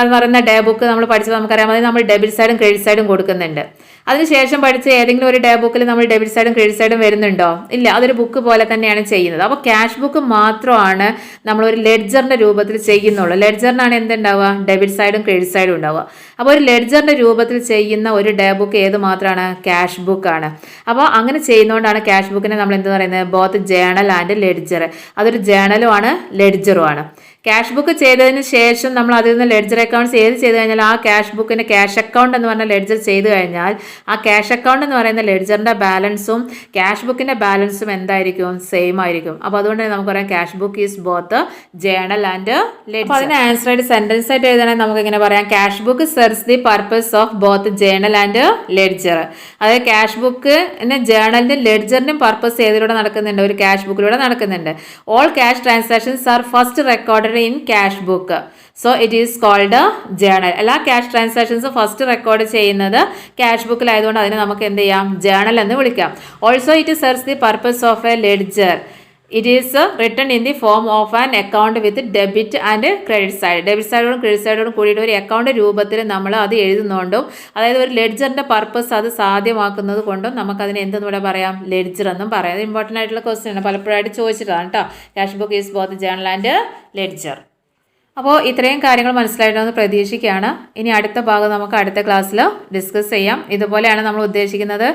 S1: എന്ന് പറയുന്ന ഡേ ബുക്ക് നമ്മൾ പഠിച്ചത് നമുക്കറിയാം അതായത് നമ്മൾ ഡെബിറ്റ് സൈഡും ക്രെഡിറ്റ് സൈഡും കൊടുക്കുന്നുണ്ട്. അതിനുശേഷം പഠിച്ച ഏതെങ്കിലും ഒരു ഡേ ബുക്കിൽ നമ്മൾ ഡെബിറ്റ് സൈഡും ക്രെഡിറ്റ് സൈഡും വരുന്നുണ്ടോ? ഇല്ല അതൊരു ബുക്ക് പോലെ തന്നെയാണ് ചെയ്യുന്നത്. അപ്പോൾ ക്യാഷ് ബുക്ക് മാത്രമാണ് നമ്മൾ ഒരു ലെഡ്ജറിന്റെ രൂപത്തിൽ ചെയ്യുന്നുള്ളൂ. ലെഡ്ജറിനാണ് എന്തുണ്ടാവുക? ഡെബിറ്റ് സൈഡും ക്രെഡിറ്റ് സൈഡും ഉണ്ടാവുക. അപ്പോൾ ഒരു ലെഡ്ജറിന്റെ രൂപത്തിൽ ചെയ്യുന്ന ഒരു ഡേ ബുക്ക് ഏത് മാത്രമാണ്? ക്യാഷ് ബുക്കാണ് അപ്പോൾ അങ്ങനെ ചെയ്യുന്നതുകൊണ്ടാണ് ക്യാഷ് ബുക്കിനെ നമ്മൾ എന്ത് പറയുന്നത്? ബോത്ത് ജേണൽ ആൻഡ് ലെഡ്ജർ അതൊരു ജേണലും ആണ് ലെഡ്ജറും ആണ്. ക്യാഷ് ബുക്ക് ചെയ്തതിന് ശേഷം നമ്മൾ അതിൽ നിന്ന് ലെഡ്ജർ അക്കൗണ്ട്സ് ഏത് ചെയ്ത് കഴിഞ്ഞാൽ ആ ക്യാഷ് ബുക്കിന്റെ ക്യാഷ് അക്കൗണ്ട് എന്ന് പറഞ്ഞ ലെഡ്ജർ ചെയ്ത് കഴിഞ്ഞാൽ ആ ക്യാഷ് അക്കൗണ്ട് എന്ന് പറയുന്ന ലെഡ്ജറിന്റെ ബാലൻസും ക്യാഷ് ബുക്കിന്റെ ബാലൻസും എന്തായിരിക്കും? സെയിം ആയിരിക്കും. അപ്പോൾ അതുകൊണ്ട് നമുക്ക് പറയാം cash book is both journal and ledger അപ്പോൾ അതിന് ആൻസർ ആയിട്ട് സെന്റൻസ് ആയിട്ട് എഴുതണമെങ്കിൽ നമുക്ക് ഇങ്ങനെ പറയാം. Cash book serves the purpose of both journal and ledger അതായത് ക്യാഷ് ബുക്ക് ജേണലിന്റെ ലെഡ്ജറിന്റെ പർപ്പസ് ഏതിലൂടെ നടക്കുന്നുണ്ട്? ഒരു ക്യാഷ് ബുക്കിലൂടെ നടക്കുന്നുണ്ട്. All cash transactions are first recorded in cash book so it is called journal എല്ലാ ക്യാഷ് ട്രാൻസാക്ഷൻസ് ഫസ്റ്റ് റെക്കോർഡ് ചെയ്യുന്നത് ക്യാഷ് ബുക്കിലായതുകൊണ്ട് അതിനെ നമുക്ക് എന്ത് ചെയ്യാം? ജേണൽ എന്ന് വിളിക്കാം. Also it serves the purpose of a ledger it is written in the form of an account with debit and credit side debit സൈഡോടും credit സൈഡോടും കൂടിയിട്ട് ഒരു അക്കൗണ്ട് രൂപത്തിൽ നമ്മൾ അത് എഴുതുന്നുകൊണ്ടും അതായത് ഒരു ലെഡ്ജറിന്റെ പർപ്പസ് അത് സാധ്യമാക്കുന്നത് കൊണ്ടും നമുക്കതിന് എന്തെന്ന് ഇവിടെ പറയാം? ലെഡ്ജർ എന്നും പറയാം. അത് ഇമ്പോർട്ടന്റ് ആയിട്ടുള്ള ക്വസ്റ്റ്യൻ ആണ്. പലപ്പോഴായിട്ട് ചോദിച്ചിട്ടാണ് കേട്ടോ cash book is both journal and ledger അപ്പോൾ ഇത്രയും കാര്യങ്ങൾ മനസ്സിലായിട്ടെന്ന് പ്രതീക്ഷിക്കുകയാണ്. ഇനി അടുത്ത ഭാഗം നമുക്ക് അടുത്ത ക്ലാസ്സിൽ ഡിസ്കസ് ചെയ്യാം. ഇതുപോലെയാണ് നമ്മൾ ഉദ്ദേശിക്കുന്നത്.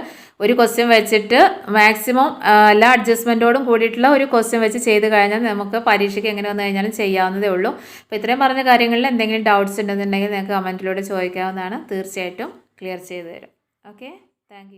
S1: ഒരു ക്വസ്റ്റ്യൻ വെച്ചിട്ട് മാക്സിമം എല്ലാ അഡ്ജസ്റ്റ്മെന്റോടും കൂടിയിട്ടുള്ള ഒരു ക്വസ്റ്റ്യൻ വെച്ച് ചെയ്ത് കഴിഞ്ഞാൽ നമുക്ക് പരീക്ഷയ്ക്ക് എങ്ങനെ വന്നു കഴിഞ്ഞാലും ചെയ്യാവുന്നതേ ഉള്ളൂ. അപ്പോൾ ഇത്രയും പറഞ്ഞ കാര്യങ്ങളിൽ എന്തെങ്കിലും ഡൗട്ട്സ് ഉണ്ടെന്നുണ്ടെങ്കിൽ നിങ്ങൾക്ക് കമന്റിലൂടെ ചോദിക്കാവുന്നതാണ്. തീർച്ചയായിട്ടും ക്ലിയർ ചെയ്ത് തരും. Okay thank